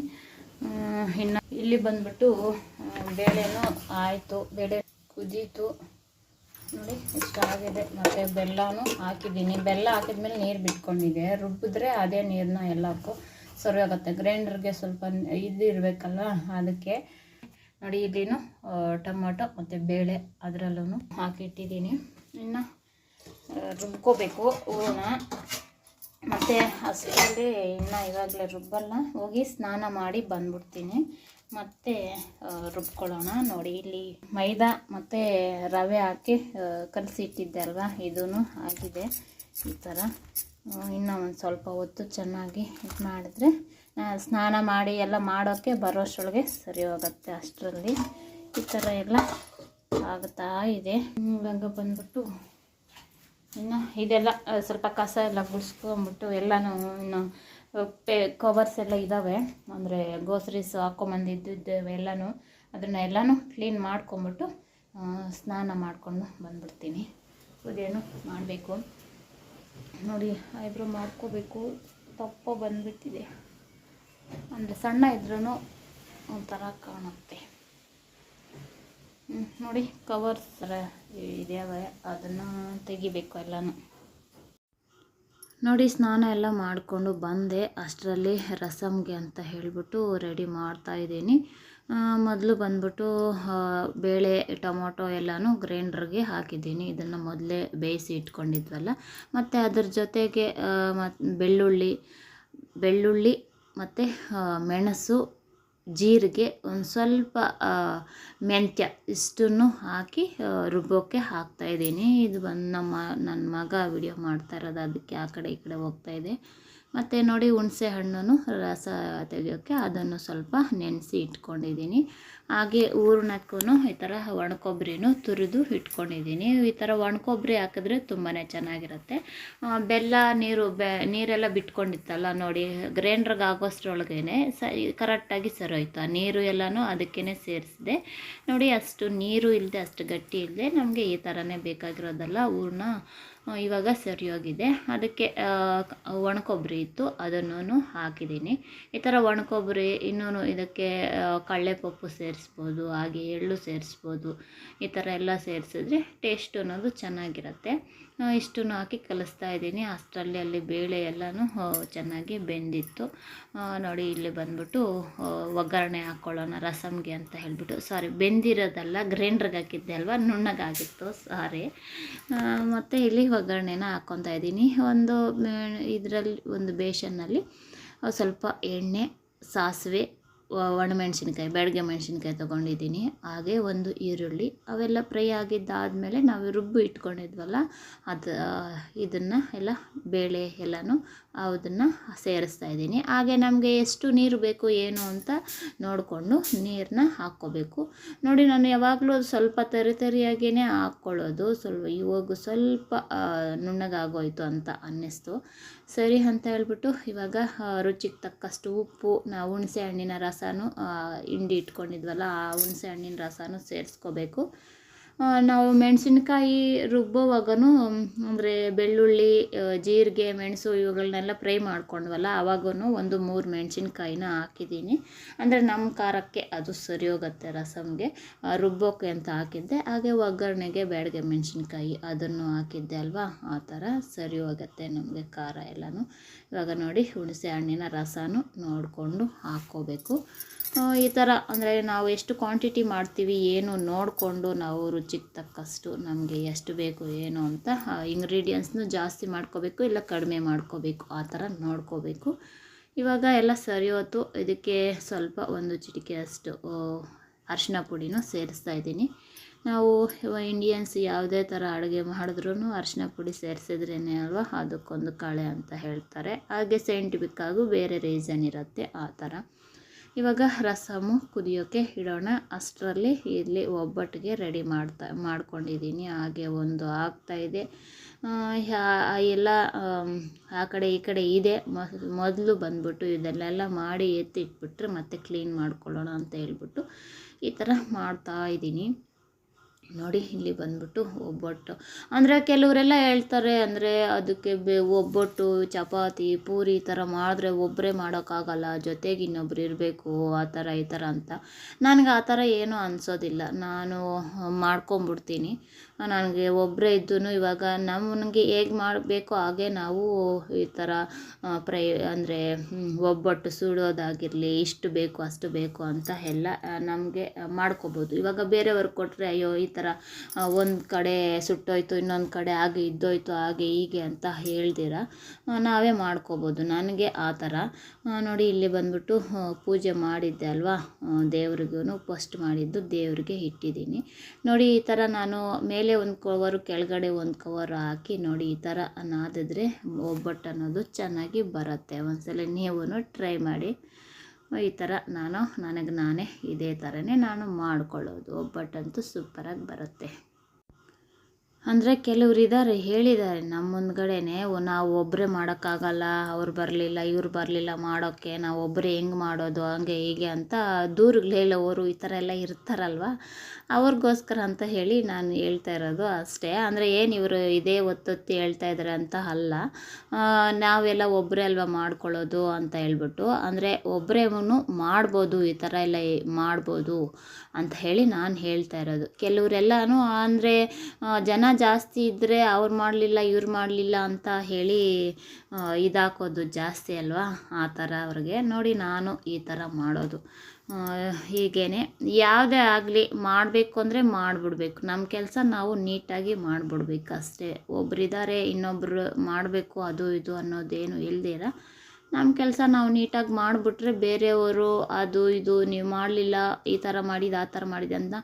ಇನ್ನು ಇಲ್ಲಿ ಬಂದ್ಬಿಟ್ಟು ಬೇಳೆನೂ ಆಯಿತು. ಬೇಳೆ ಕುದೀತು. ನೋಡಿ ಇಷ್ಟಾಗಿದೆ ಮತ್ತು ಬೆಲ್ಲನೂ ಹಾಕಿದ್ದೀನಿ. ಬೆಲ್ಲ ಹಾಕಿದ್ಮೇಲೆ ನೀರು ಬಿಟ್ಕೊಂಡಿದೆ. ರುಬ್ಬಿದ್ರೆ ಅದೇ ನೀರನ್ನ ಎಲ್ಲಕ್ಕೂ ಸರಿ ಆಗುತ್ತೆ ಗ್ರೈಂಡರ್ಗೆ ಸ್ವಲ್ಪ ಇದು ಇರಬೇಕಲ್ಲ ಅದಕ್ಕೆ ನೋಡಿ, ಇಲ್ಲಿನು ಟೊಮೊಟೊ ಮತ್ತು ಬೇಳೆ ಅದರಲ್ಲೂ ಹಾಕಿಟ್ಟಿದ್ದೀನಿ. ಇನ್ನು ರುಬ್ಕೋಬೇಕು ಹೂವನ್ನ ಮತ್ತು ಅಷ್ಟರಲ್ಲಿ ಇನ್ನು ಇವಾಗಲೇ ರುಬ್ಬಲ್ಲ. ಹೋಗಿ ಸ್ನಾನ ಮಾಡಿ ಬಂದ್ಬಿಡ್ತೀನಿ. ಮತ್ತು ರುಬ್ಕೊಳ್ಳೋಣ. ನೋಡಿ, ಇಲ್ಲಿ ಮೈದಾ ಮತ್ತು ರವೆ ಹಾಕಿ ಕಲಸಿಟ್ಟಿದ್ದೆ ಅಲ್ವಾ? ಇದೂ ಆಗಿದೆ. ಈ ಥರ. ಇನ್ನೂ ಒಂದು ಸ್ವಲ್ಪ ಹೊತ್ತು ಚೆನ್ನಾಗಿ ಇದು ಮಾಡಿದ್ರೆ ಸ್ನಾನ ಮಾಡಿ ಎಲ್ಲ ಮಾಡೋಕ್ಕೆ ಬರೋಷ್ಟೊಳಗೆ ಸರಿ ಹೋಗುತ್ತೆ ಅಷ್ಟರಲ್ಲಿ. ಈ ಥರ ಎಲ್ಲ ಆಗ್ತಾ ಇದೆ. ಹಂಗ ಬಂದ್ಬಿಟ್ಟು ಇನ್ನು ಇದೆಲ್ಲ ಸ್ವಲ್ಪ ಕಸ ಎಲ್ಲ ಗುಡಿಸ್ಕೊಂಬಿಟ್ಟು ಎಲ್ಲನೂ ಇನ್ನು ಪೇ ಕವರ್ಸ್ ಎಲ್ಲ ಇದ್ದಾವೆ ಅಂದರೆ ಗ್ರೋಸರೀಸ್ ಹಾಕೊಂಬಂದಿದ್ದು ಎಲ್ಲನೂ. ಅದನ್ನ ಎಲ್ಲನೂ ಕ್ಲೀನ್ ಮಾಡ್ಕೊಂಬಿಟ್ಟು ಸ್ನಾನ ಮಾಡಿಕೊಂಡು ಬಂದ್ಬಿಡ್ತೀನಿ. ಅದೇನು ಮಾಡಬೇಕು. ನೋಡಿ ಐಬ್ರೋ ಮಾಡ್ಕೋಬೇಕು. ತಪ್ಪು ಬಂದ್ಬಿಟ್ಟಿದೆ. ಅಂದರೆ ಸಣ್ಣ ಇದ್ರೂ ಒಂಥರ ಕಾಣುತ್ತೆ. ನೋಡಿ ಕವರ್ಸ್ ಇದಾವೆ ಅದನ್ನು ತೆಗಿಬೇಕು ಎಲ್ಲನೂ. ನೋಡಿ, ಸ್ನಾನ ಎಲ್ಲ ಮಾಡಿಕೊಂಡು ಬಂದೆ. ಅಷ್ಟರಲ್ಲಿ ರಸಮ್ಗೆ ಅಂತ ಹೇಳಿಬಿಟ್ಟು ರೆಡಿ ಮಾಡ್ತಾ ಇದ್ದೀನಿ. ಮೊದಲು ಬಂದ್ಬಿಟ್ಟು ಬೇಳೆ, ಟೊಮೊಟೊ ಎಲ್ಲನೂ ಗ್ರೈಂಡ್ರಿಗೆ ಹಾಕಿದ್ದೀನಿ. ಇದನ್ನು ಮೊದಲೇ ಬೇಯಿಸಿ ಇಟ್ಕೊಂಡಿದ್ವಲ್ಲ. ಮತ್ತು ಅದ್ರ ಜೊತೆಗೆ ಬೆಳ್ಳುಳ್ಳಿ ಬೆಳ್ಳುಳ್ಳಿ ಮತ್ತು ಮೆಣಸು, ಜೀರಿಗೆ, ಒಂದು ಸ್ವಲ್ಪ ಮೆಂತ್ಯ ಇಷ್ಟನ್ನು ಹಾಕಿ ರುಬ್ಬೋಕ್ಕೆ ಹಾಕ್ತಾಯಿದ್ದೀನಿ ಇದು ಬಂದು ನಮ್ಮ ನನ್ನ ಮಗ ವಿಡಿಯೋ ಮಾಡ್ತಾ ಇರೋದು, ಅದಕ್ಕೆ ಆ ಕಡೆ ಈ ಕಡೆ ಹೋಗ್ತಾ ಇದೆ. ಮತ್ತು ನೋಡಿ ಹುಣಸೆ ಹಣ್ಣು ರಸ ತೆಗಿಯೋಕ್ಕೆ ಅದನ್ನು ಸ್ವಲ್ಪ ನೆನೆಸಿ ಇಟ್ಕೊಂಡಿದ್ದೀನಿ. ಹಾಗೆ ಹೂರ್ಣಕ್ಕೂ ಈ ಥರ ಒಣಕೊಬ್ಬರಿನೂ ತುರಿದು ಇಟ್ಕೊಂಡಿದ್ದೀನಿ. ಈ ಥರ ಒಣಕೊಬ್ಬರಿ ಹಾಕಿದ್ರೆ ತುಂಬಾ ಚೆನ್ನಾಗಿರುತ್ತೆ. ಬೆಲ್ಲ, ನೀರು, ಬೆ, ನೀರೆಲ್ಲ ಬಿಟ್ಕೊಂಡಿತ್ತಲ್ಲ ನೋಡಿ, ಗ್ರೈಂಡ್ರಿಗೆ ಆಗೋಷ್ಟ್ರೊಳಗೇ ಸ, ಕರೆಕ್ಟಾಗಿ ಸರೋಯ್ತು. ಆ ನೀರು ಎಲ್ಲನೂ ಅದಕ್ಕೇ ಸೇರಿಸಿದೆ. ನೋಡಿ ಅಷ್ಟು ನೀರು ಇಲ್ಲದೆ ಅಷ್ಟು ಗಟ್ಟಿ ಇಲ್ಲದೆ ನಮಗೆ ಈ ಥರನೇ ಬೇಕಾಗಿರೋದಲ್ಲ ಹೂರ್ಣ ಇವಾಗ ಸರಿ ಹೋಗಿದೆ ಅದಕ್ಕೆ ಒಣಕೊಬ್ಬರಿ ಇತ್ತು. ಅದನ್ನು ಹಾಕಿದ್ದೀನಿ. ಈ ಥರ ಒಣಕೊಬ್ಬರಿ, ಇನ್ನೂ ಇದಕ್ಕೆ ಕಳ್ಳೆಪಪ್ಪು ಸೇರಿಸ್ಬೋದು, ಹಾಗೆ ಎಳ್ಳು ಸೇರಿಸ್ಬೋದು, ಈ ಥರ ಎಲ್ಲ ಸೇರಿಸಿದ್ರೆ ಟೇಸ್ಟ್ ಅನ್ನೋದು ಚೆನ್ನಾಗಿರುತ್ತೆ. ಇಷ್ಟನ್ನು ಹಾಕಿ ಕಲಿಸ್ತಾ ಇದ್ದೀನಿ. ಅಷ್ಟರಲ್ಲಿ ಅಲ್ಲಿ ಬೇಳೆ ಎಲ್ಲನೂ ಚೆನ್ನಾಗಿ ಬೆಂದಿತ್ತು. ನೋಡಿ, ಇಲ್ಲಿ ಬಂದ್ಬಿಟ್ಟು ಒಗ್ಗರಣೆ ಹಾಕ್ಕೊಳ್ಳೋಣ ರಸಮ್ಗೆ ಅಂತ ಹೇಳ್ಬಿಟ್ಟು. ಸಾರಿ, ಬೆಂದಿರೋದಲ್ಲ, ಗ್ರೈಂಡ್ರಿಗೆ ಹಾಕಿದ್ದೆ ಅಲ್ವಾ? ನುಣ್ಣಗಾಗಿತ್ತು ಸಾರಿ. ಮತ್ತು ಇಲ್ಲಿ ಒಗ್ಗರಣೆನ ಹಾಕ್ಕೊತಾ ಇದ್ದೀನಿ. ಒಂದು ಇದರಲ್ಲಿ, ಒಂದು ಬೇಷನ್ನಲ್ಲಿ ಸ್ವಲ್ಪ ಎಣ್ಣೆ, ಸಾಸಿವೆ ಒಣಮೆಣ್ಸಿನ್ಕಾಯಿ ಬೆಳಗ್ಗೆ ಮೆಣಸಿನ್ಕಾಯಿ ತೊಗೊಂಡಿದ್ದೀನಿ. ಹಾಗೆ ಒಂದು ಈರುಳ್ಳಿ, ಅವೆಲ್ಲ ಫ್ರೈ ಆಗಿದ್ದಾದಮೇಲೆ ನಾವು ರುಬ್ಬಿ ಇಟ್ಕೊಂಡಿದ್ವಲ್ಲ, ಅದು, ಇದನ್ನು ಎಲ್ಲ, ಬೇಳೆ ಎಲ್ಲನೂ ಅದನ್ನು ಸೇರಿಸ್ತಾ ಇದ್ದೀನಿ. ಹಾಗೆ ನಮಗೆ ಎಷ್ಟು ನೀರು ಬೇಕು ಏನು ಅಂತ ನೋಡಿಕೊಂಡು ನೀರನ್ನ ಹಾಕ್ಕೋಬೇಕು. ನೋಡಿ, ನಾನು ಯಾವಾಗಲೂ ಸ್ವಲ್ಪ ತರಿ ತರಿಯಾಗಿಯೇ ಹಾಕ್ಕೊಳ್ಳೋದು. ಸ್ವಲ್ಪ ಇವಾಗ ಸ್ವಲ್ಪ ನುಣ್ಣಗಾಗೋಯಿತು ಅಂತ ಅನ್ನಿಸ್ತು. ಸರಿ ಅಂತ ಹೇಳ್ಬಿಟ್ಟು ಇವಾಗ ರುಚಿಗೆ ತಕ್ಕಷ್ಟು ಉಪ್ಪು, ನಾವು ಹುಣಸೆ ಹಣ್ಣಿನ ರಸನೂ ಹಿಂಡಿ ಇಟ್ಕೊಂಡಿದ್ವಲ್ಲ, ಆ ಹುಣಸೆ ಹಣ್ಣಿನ ರಸನೂ ಸೇರಿಸ್ಕೋಬೇಕು. ನಾವು ಮೆಣಸಿನ್ಕಾಯಿ ರುಬ್ಬೋವಾಗೂ ಅಂದರೆ ಬೆಳ್ಳುಳ್ಳಿ ಜೀರಿಗೆ, ಮೆಣಸು ಇವುಗಳನ್ನೆಲ್ಲ ಫ್ರೈ ಮಾಡ್ಕೊಂಡ್ವಲ್ಲ ಆವಾಗೂ ಒಂದು ಮೂರು ಮೆಣಸಿನ್ಕಾಯಿನ ಹಾಕಿದ್ದೀನಿ. ಅಂದರೆ ನಮ್ಮ ಖಾರಕ್ಕೆ ಅದು ಸರಿ ಹೋಗುತ್ತೆ ರಸಮ್ಗೆ ರುಬ್ಬೋಕೆ ಅಂತ ಹಾಕಿದ್ದೆ. ಹಾಗೆ ಒಗ್ಗರಣೆಗೆ ಬ್ಯಾಡಗೆ ಮೆಣಸಿನ್ಕಾಯಿ ಅದನ್ನು ಹಾಕಿದ್ದೆ ಅಲ್ವಾ? ಆ ಥರ ಸರಿ ಹೋಗುತ್ತೆ ನಮಗೆ ಖಾರ ಎಲ್ಲನೂ. ಇವಾಗ ನೋಡಿ, ಹುಣಸೆ ಹಣ್ಣಿನ ರಸನೂ ನೋಡಿಕೊಂಡು ಹಾಕ್ಕೋಬೇಕು. ಈ ಥರ ಅಂದರೆ ನಾವು ಎಷ್ಟು ಕ್ವಾಂಟಿಟಿ ಮಾಡ್ತೀವಿ, ಏನು ನೋಡಿಕೊಂಡು ನಾವು ರುಚಿಗೆ ತಕ್ಕಷ್ಟು ನಮಗೆ ಎಷ್ಟು ಬೇಕು, ಏನು ಅಂತ ಇಂಗ್ರೀಡಿಯೆಂಟ್ಸ್ನು ಜಾಸ್ತಿ ಮಾಡ್ಕೋಬೇಕು, ಇಲ್ಲ ಕಡಿಮೆ ಮಾಡ್ಕೋಬೇಕು, ಆ ಥರ ನೋಡ್ಕೋಬೇಕು. ಇವಾಗ ಎಲ್ಲ ಸರಿ ಹೊತ್ತು ಇದಕ್ಕೆ ಸ್ವಲ್ಪ ಒಂದು ಚಿಟಿಕೆ ಅಷ್ಟು ಅರಿಶಿನ ಪುಡಿನೂ ಸೇರಿಸ್ತಾ ಇದ್ದೀನಿ. ನಾವು ಇಂಡಿಯನ್ಸ್ ಯಾವುದೇ ಥರ ಅಡುಗೆ ಮಾಡಿದ್ರೂ ಅರಿಶಿನ ಪುಡಿ ಸೇರಿಸಿದ್ರೇ ಅಲ್ವಾ, ಅದಕ್ಕೊಂದು ಕಳೆ ಅಂತ ಹೇಳ್ತಾರೆ. ಹಾಗೆ ಸೈಂಟಿಫಿಕ್ ಆಗು ಬೇರೆ ರೀಸನ್ ಇರುತ್ತೆ ಆ ಥರ ಇವಾಗ ರಸಮು ಕುದಿಯೋಕ್ಕೆ ಇಡೋಣ. ಅಷ್ಟರಲ್ಲಿ ಇಲ್ಲಿ ಒಬ್ಬಟ್ಟಿಗೆ ರೆಡಿ ಮಾಡ್ತಾ ಮಾಡ್ಕೊಂಡಿದ್ದೀನಿ ಹಾಗೆ ಒಂದು ಆಗ್ತಾಯಿದೆ ಎಲ್ಲ ಆ ಕಡೆ ಈ ಕಡೆ ಇದೆ. ಮೊದಲು ಬಂದ್ಬಿಟ್ಟು ಇದನ್ನೆಲ್ಲ ಮಾಡಿ ಎತ್ತಿಟ್ಬಿಟ್ರೆ ಮತ್ತೆ ಕ್ಲೀನ್ ಮಾಡ್ಕೊಳ್ಳೋಣ ಅಂತ ಹೇಳ್ಬಿಟ್ಟು ಈ ಥರ ಮಾಡ್ತಾ ಇದ್ದೀನಿ ನೋಡಿ, ಇಲ್ಲಿ ಬಂದ್ಬಿಟ್ಟು ಒಬ್ಬಟ್ಟು. ಅಂದರೆ ಕೆಲವರೆಲ್ಲ ಹೇಳ್ತಾರೆ, ಅಂದರೆ ಅದಕ್ಕೆ ಬೆ, ಒಬ್ಬಟ್ಟು, ಚಪಾತಿ, ಪೂರಿ ಈ ಥರ ಮಾಡಿದ್ರೆ ಒಬ್ಬರೇ ಮಾಡೋಕ್ಕಾಗಲ್ಲ, ಜೊತೆಗೆ ಇನ್ನೊಬ್ರು ಇರಬೇಕು, ಆ ಥರ, ಈ ಥರ ಅಂತ. ನನಗೆ ಆ ಥರ ಏನೂ ಅನಿಸೋದಿಲ್ಲ. ನಾನು ಮಾಡ್ಕೊಂಬಿಡ್ತೀನಿ. ನನಗೆ ಒಬ್ಬರೇ ಇದ್ದೂ ಇವಾಗ ನಮಗೆ ಹೇಗೆ ಮಾಡಬೇಕು ಹಾಗೆ ನಾವು ಈ ಥರ ಪ್ರೈ ಅಂದರೆ ಒಬ್ಬಟ್ಟು ಸುಡೋದಾಗಿರಲಿ, ಇಷ್ಟು ಬೇಕು, ಅಷ್ಟು ಬೇಕು ಅಂತ ಎಲ್ಲ ನಮಗೆ ಮಾಡ್ಕೊಬೋದು. ಇವಾಗ ಬೇರೆಯವ್ರಿಗೆ ಕೊಟ್ಟರೆ ಅಯ್ಯೋ, ಈ ಥರ ಒಂದು ಕಡೆ ಸುಟ್ಟೋಯ್ತು, ಇನ್ನೊಂದು ಕಡೆ ಹಾಗೆ ಇದ್ದೋಯ್ತು, ಹಾಗೆ ಹೀಗೆ ಅಂತ ಹೇಳ್ದಿರ ನಾವೇ ಮಾಡ್ಕೋಬೋದು. ನನಗೆ ಆ ಥರ. ನೋಡಿ, ಇಲ್ಲಿ ಬಂದ್ಬಿಟ್ಟು ಪೂಜೆ ಮಾಡಿದ್ದೆ ಅಲ್ವಾ? ದೇವ್ರಿಗೂ ಫಸ್ಟ್ ಮಾಡಿದ್ದು ದೇವರಿಗೆ ಇಟ್ಟಿದ್ದೀನಿ. ನೋಡಿ, ಈ ಥರ ನಾನು ಮೇಲೆ ಒಂದು ಕವರು ಕೆಳಗಡೆ ಒಂದು ಕವರು ಹಾಕಿ ನೋಡಿ ಈ ಥರ ನಾದಿದ್ರೆ ಒಬ್ಬಟ್ಟು ಅನ್ನೋದು ಚೆನ್ನಾಗಿ ಬರುತ್ತೆ. ಒಂದ್ಸಲ ನೀವು ಟ್ರೈ ಮಾಡಿ. ಈ ಥರ ನಾನು ನನಗೆ ನಾನೇ ಇದೇ ಥರನೇ ನಾನು ಮಾಡ್ಕೊಳ್ಳೋದು. ಒಬ್ಬಟ್ಟಂತೂ ಸೂಪರಾಗಿ ಬರುತ್ತೆ. ಅಂದರೆ ಕೆಲವ್ರು ಇದ್ದಾರೆ ಹೇಳಿದ್ದಾರೆ ನಮ್ಮ ಮುಂದ್ಗಡೆನೆ "ಓ, ನಾವು ಒಬ್ಬರೇ ಮಾಡೋಕ್ಕಾಗಲ್ಲ ಅವ್ರು ಬರಲಿಲ್ಲ ಇವ್ರು ಬರಲಿಲ್ಲ ಮಾಡೋಕ್ಕೆ ನಾವು ಒಬ್ಬರೇ ಹೆಂಗೆ ಮಾಡೋದು ಹಂಗೆ ಹೀಗೆ ಅಂತ ದೂರಗಳು ಹೇಳೋರು ಈ ಥರ ಎಲ್ಲ ಇರ್ತಾರಲ್ವ? ಅವ್ರಿಗೋಸ್ಕರ ಅಂತ ಹೇಳಿ ನಾನು ಹೇಳ್ತಾ ಇರೋದು ಅಷ್ಟೇ. ಅಂದರೆ ಏನು ಇವರು ಇದೇ ಒತ್ತೊತ್ತಿ ಹೇಳ್ತಾ ಇದ್ದಾರೆ ಅಂತ ಅಲ್ಲ. ನಾವೆಲ್ಲ ಒಬ್ಬರೇ ಅಲ್ವಾ ಮಾಡ್ಕೊಳ್ಳೋದು ಅಂತ ಹೇಳ್ಬಿಟ್ಟು, ಅಂದರೆ ಒಬ್ಬರೇನು ಮಾಡ್ಬೋದು, ಈ ಥರ ಎಲ್ಲ ಮಾಡ್ಬೋದು ಅಂತ ಹೇಳಿ ನಾನು ಹೇಳ್ತಾ ಇರೋದು. ಕೆಲವರೆಲ್ಲನೂ ಅಂದರೆ ಜನ ಜಾಸ್ತಿ ಇದ್ದರೆ ಅವ್ರು ಮಾಡಲಿಲ್ಲ, ಇವ್ರು ಮಾಡಲಿಲ್ಲ ಅಂತ ಹೇಳಿ ಇದಾಕೋದು ಜಾಸ್ತಿ ಅಲ್ವಾ? ಆ ಥರ ಅವ್ರಿಗೆ. ನೋಡಿ ನಾನು ಈ ಥರ ಮಾಡೋದು. ಹೀಗೇ ಯಾವುದೇ ಆಗಲಿ ಮಾಡಬೇಕು. ಅಂದರೆ ಮಾಡಿಬಿಡ್ಬೇಕು. ನಮ್ಮ ಕೆಲಸ ನಾವು ನೀಟಾಗಿ ಮಾಡಿಬಿಡ್ಬೇಕು ಅಷ್ಟೇ. ಒಬ್ಬರಿದ್ದಾರೆ ಇನ್ನೊಬ್ಬರು ಮಾಡಬೇಕು, ಅದು ಇದು ಅನ್ನೋದೇನು ಇಲ್ದಿರ ನಮ್ಮ ಕೆಲಸ ನಾವು ನೀಟಾಗಿ ಮಾಡಿಬಿಟ್ರೆ ಬೇರೆಯವರು ಅದು ಇದು ನೀವು ಮಾಡಲಿಲ್ಲ, ಈ ಥರ ಮಾಡಿದ, ಆ ಥರ ಮಾಡಿದೆ ಅಂತ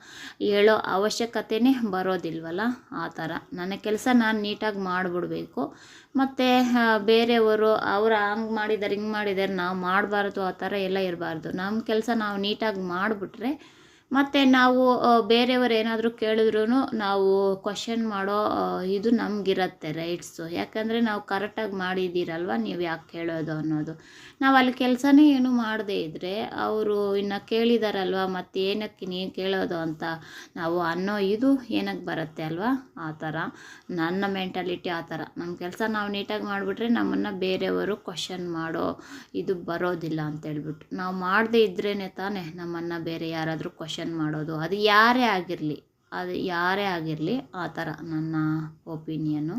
ಹೇಳೋ ಅವಶ್ಯಕತೆನೇ ಬರೋದಿಲ್ವಲ್ಲ? ಆ ಥರ ನನ್ನ ಕೆಲಸ ನಾನು ನೀಟಾಗಿ ಮಾಡಿಬಿಡ್ಬೇಕು. ಮತ್ತು ಬೇರೆಯವರು ಅವರು ಹಂಗೆ ಮಾಡಿದ್ದಾರೆ ಹಿಂಗೆ ಮಾಡಿದ್ದಾರೆ ನಾವು ಮಾಡಬಾರ್ದು, ಆ ಥರ ಎಲ್ಲ ಇರಬಾರ್ದು. ನಮ್ಮ ಕೆಲಸ ನಾವು ನೀಟಾಗಿ ಮಾಡಿಬಿಟ್ರೆ ಮತ್ತು ನಾವು ಬೇರೆಯವ್ರು ಏನಾದರೂ ಕೇಳಿದ್ರೂ ನಾವು ಕ್ವಶನ್ ಮಾಡೋ ಇದು ನಮಗಿರತ್ತೆ ರೈಟ್ಸು ಯಾಕಂದರೆ ನಾವು ಕರೆಕ್ಟಾಗಿ ಮಾಡಿದ್ದೀರಲ್ವ? ನೀವು ಯಾಕೆ ಕೇಳೋದು ಅನ್ನೋದು. ನಾವು ಅಲ್ಲಿ ಕೆಲಸನೇ ಏನು ಮಾಡದೇ ಇದ್ದರೆ ಅವರು ಇನ್ನು ಕೇಳಿದಾರಲ್ವ? ಮತ್ತು ಏನಕ್ಕೆ ನೀವು ಕೇಳೋದು ಅಂತ ನಾವು ಅನ್ನೋ ಇದು ಏನಕ್ಕೆ ಬರುತ್ತೆ ಅಲ್ವಾ? ಆ ಥರ. ನನ್ನ ಮೆಂಟಾಲಿಟಿ ಆ ಥರ. ನಮ್ಮ ಕೆಲಸ ನಾವು ನೀಟಾಗಿ ಮಾಡಿಬಿಟ್ರೆ ನಮ್ಮನ್ನು ಬೇರೆಯವರು ಕ್ವಶನ್ ಮಾಡೋ ಇದು ಬರೋದಿಲ್ಲ ಅಂತ ಹೇಳ್ಬಿಟ್ಟು. ನಾವು ಮಾಡದೇ ಇದ್ರೇ ತಾನೇ ನಮ್ಮನ್ನು ಬೇರೆ ಯಾರಾದರೂ ಕ್ವಶನ್ ಫಂಕ್ಷನ್ ಮಾಡೋದು. ಅದು ಯಾರೇ ಆಗಿರಲಿ, ಅದು ಯಾರೇ ಆಗಿರಲಿ ಆ ಥರ ನನ್ನ ಒಪಿನಿಯನ್ನು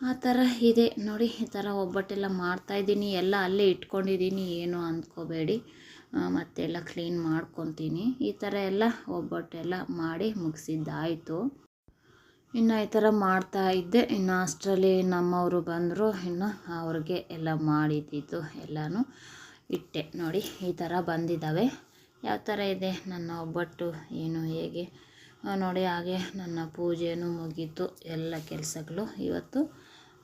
ಆ ಥರ ಇದೆ. ನೋಡಿ, ಈ ಥರ ಒಬ್ಬಟ್ಟೆಲ್ಲ ಮಾಡ್ತಾಯಿದ್ದೀನಿ ಎಲ್ಲ ಅಲ್ಲೇ ಇಟ್ಕೊಂಡಿದ್ದೀನಿ. ಏನು ಅಂದ್ಕೋಬೇಡಿ. ಮತ್ತೆಲ್ಲ ಕ್ಲೀನ್ ಮಾಡ್ಕೊತೀನಿ. ಈ ಥರ ಎಲ್ಲ ಒಬ್ಬಟ್ಟೆಲ್ಲ ಮಾಡಿ ಮುಗಿಸಿದ್ದಾಯಿತು. ಇನ್ನು ಈ ಥರ ಮಾಡ್ತಾ ಇದ್ದೆ. ಇನ್ನು ಅಷ್ಟರಲ್ಲಿ ನಮ್ಮವರು ಬಂದರು. ಇನ್ನು ಅವ್ರಿಗೆ ಎಲ್ಲ ಮಾಡಿದ್ದಿದ್ದು ಎಲ್ಲನೂ ಇಟ್ಟೆ. ನೋಡಿ, ಈ ಥರ ಬಂದಿದ್ದಾವೆ. ಯಾವ ಥರ ಇದೆ ನನ್ನ ಒಬ್ಬಟ್ಟು, ಏನು, ಹೇಗೆ? ನೋಡಿ, ಹಾಗೆ ನನ್ನ ಪೂಜೆಯೂ ಮುಗೀತು. ಎಲ್ಲ ಕೆಲಸಗಳು ಇವತ್ತು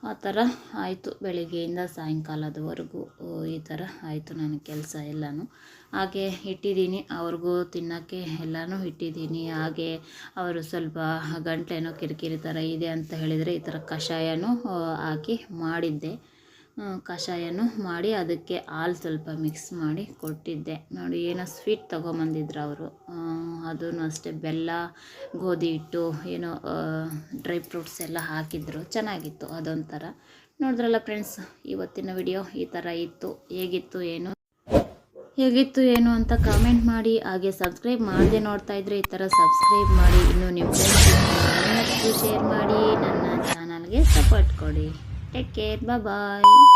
ಆ ಥರ ಆಯಿತು. ಬೆಳಿಗ್ಗೆಯಿಂದ ಸಾಯಂಕಾಲದವರೆಗೂ ಈ ಥರ ಆಯಿತು ನನ್ನ ಕೆಲಸ ಎಲ್ಲನೂ. ಹಾಗೆ ಇಟ್ಟಿದ್ದೀನಿ. ಅವ್ರಿಗೂ ತಿನ್ನೋಕ್ಕೆ ಎಲ್ಲನೂ ಇಟ್ಟಿದ್ದೀನಿ. ಹಾಗೆ ಅವರು ಸ್ವಲ್ಪ ಗಂಟ್ಲೇನೋ ಕಿರಿಕಿರಿ ಥರ ಇದೆ ಅಂತ ಹೇಳಿದರೆ ಈ ಥರ ಕಷಾಯನೂ ಹಾಕಿ ಮಾಡಿದ್ದೆ. ಕಷಾಯನೂ ಮಾಡಿ ಅದಕ್ಕೆ ಹಾಲು ಸ್ವಲ್ಪ ಮಿಕ್ಸ್ ಮಾಡಿ ಕೊಟ್ಟಿದ್ದೆ. ನೋಡಿ, ಏನೋ ಸ್ವೀಟ್ ತೊಗೊಂಬಂದಿದ್ರು ಅವರು. ಅದೂ ಅಷ್ಟೇ, ಬೆಲ್ಲ, ಗೋಧಿ ಹಿಟ್ಟು, ಏನೋ ಡ್ರೈ ಫ್ರೂಟ್ಸ್ ಎಲ್ಲ ಹಾಕಿದ್ರು. ಚೆನ್ನಾಗಿತ್ತು ಅದೊಂಥರ. ನೋಡಿದ್ರಲ್ಲ ಫ್ರೆಂಡ್ಸ್ ಇವತ್ತಿನ ವಿಡಿಯೋ ಈ ಥರ ಇತ್ತು. ಹೇಗಿತ್ತು, ಏನು? ಹೇಗಿತ್ತು, ಏನು ಅಂತ ಕಾಮೆಂಟ್ ಮಾಡಿ. ಹಾಗೆ ಸಬ್ಸ್ಕ್ರೈಬ್ ಮಾಡದೆ ನೋಡ್ತಾ ಇದ್ರೆ ಈ ಥರ ಸಬ್ಸ್ಕ್ರೈಬ್ ಮಾಡಿ. ಇನ್ನು ನಿಮ್ಮ ಶೇರ್ ಮಾಡಿ. ನನ್ನ ಚಾನಲ್ಗೆ ಸಪೋರ್ಟ್ ಕೊಡಿ. Take care. Bye-bye.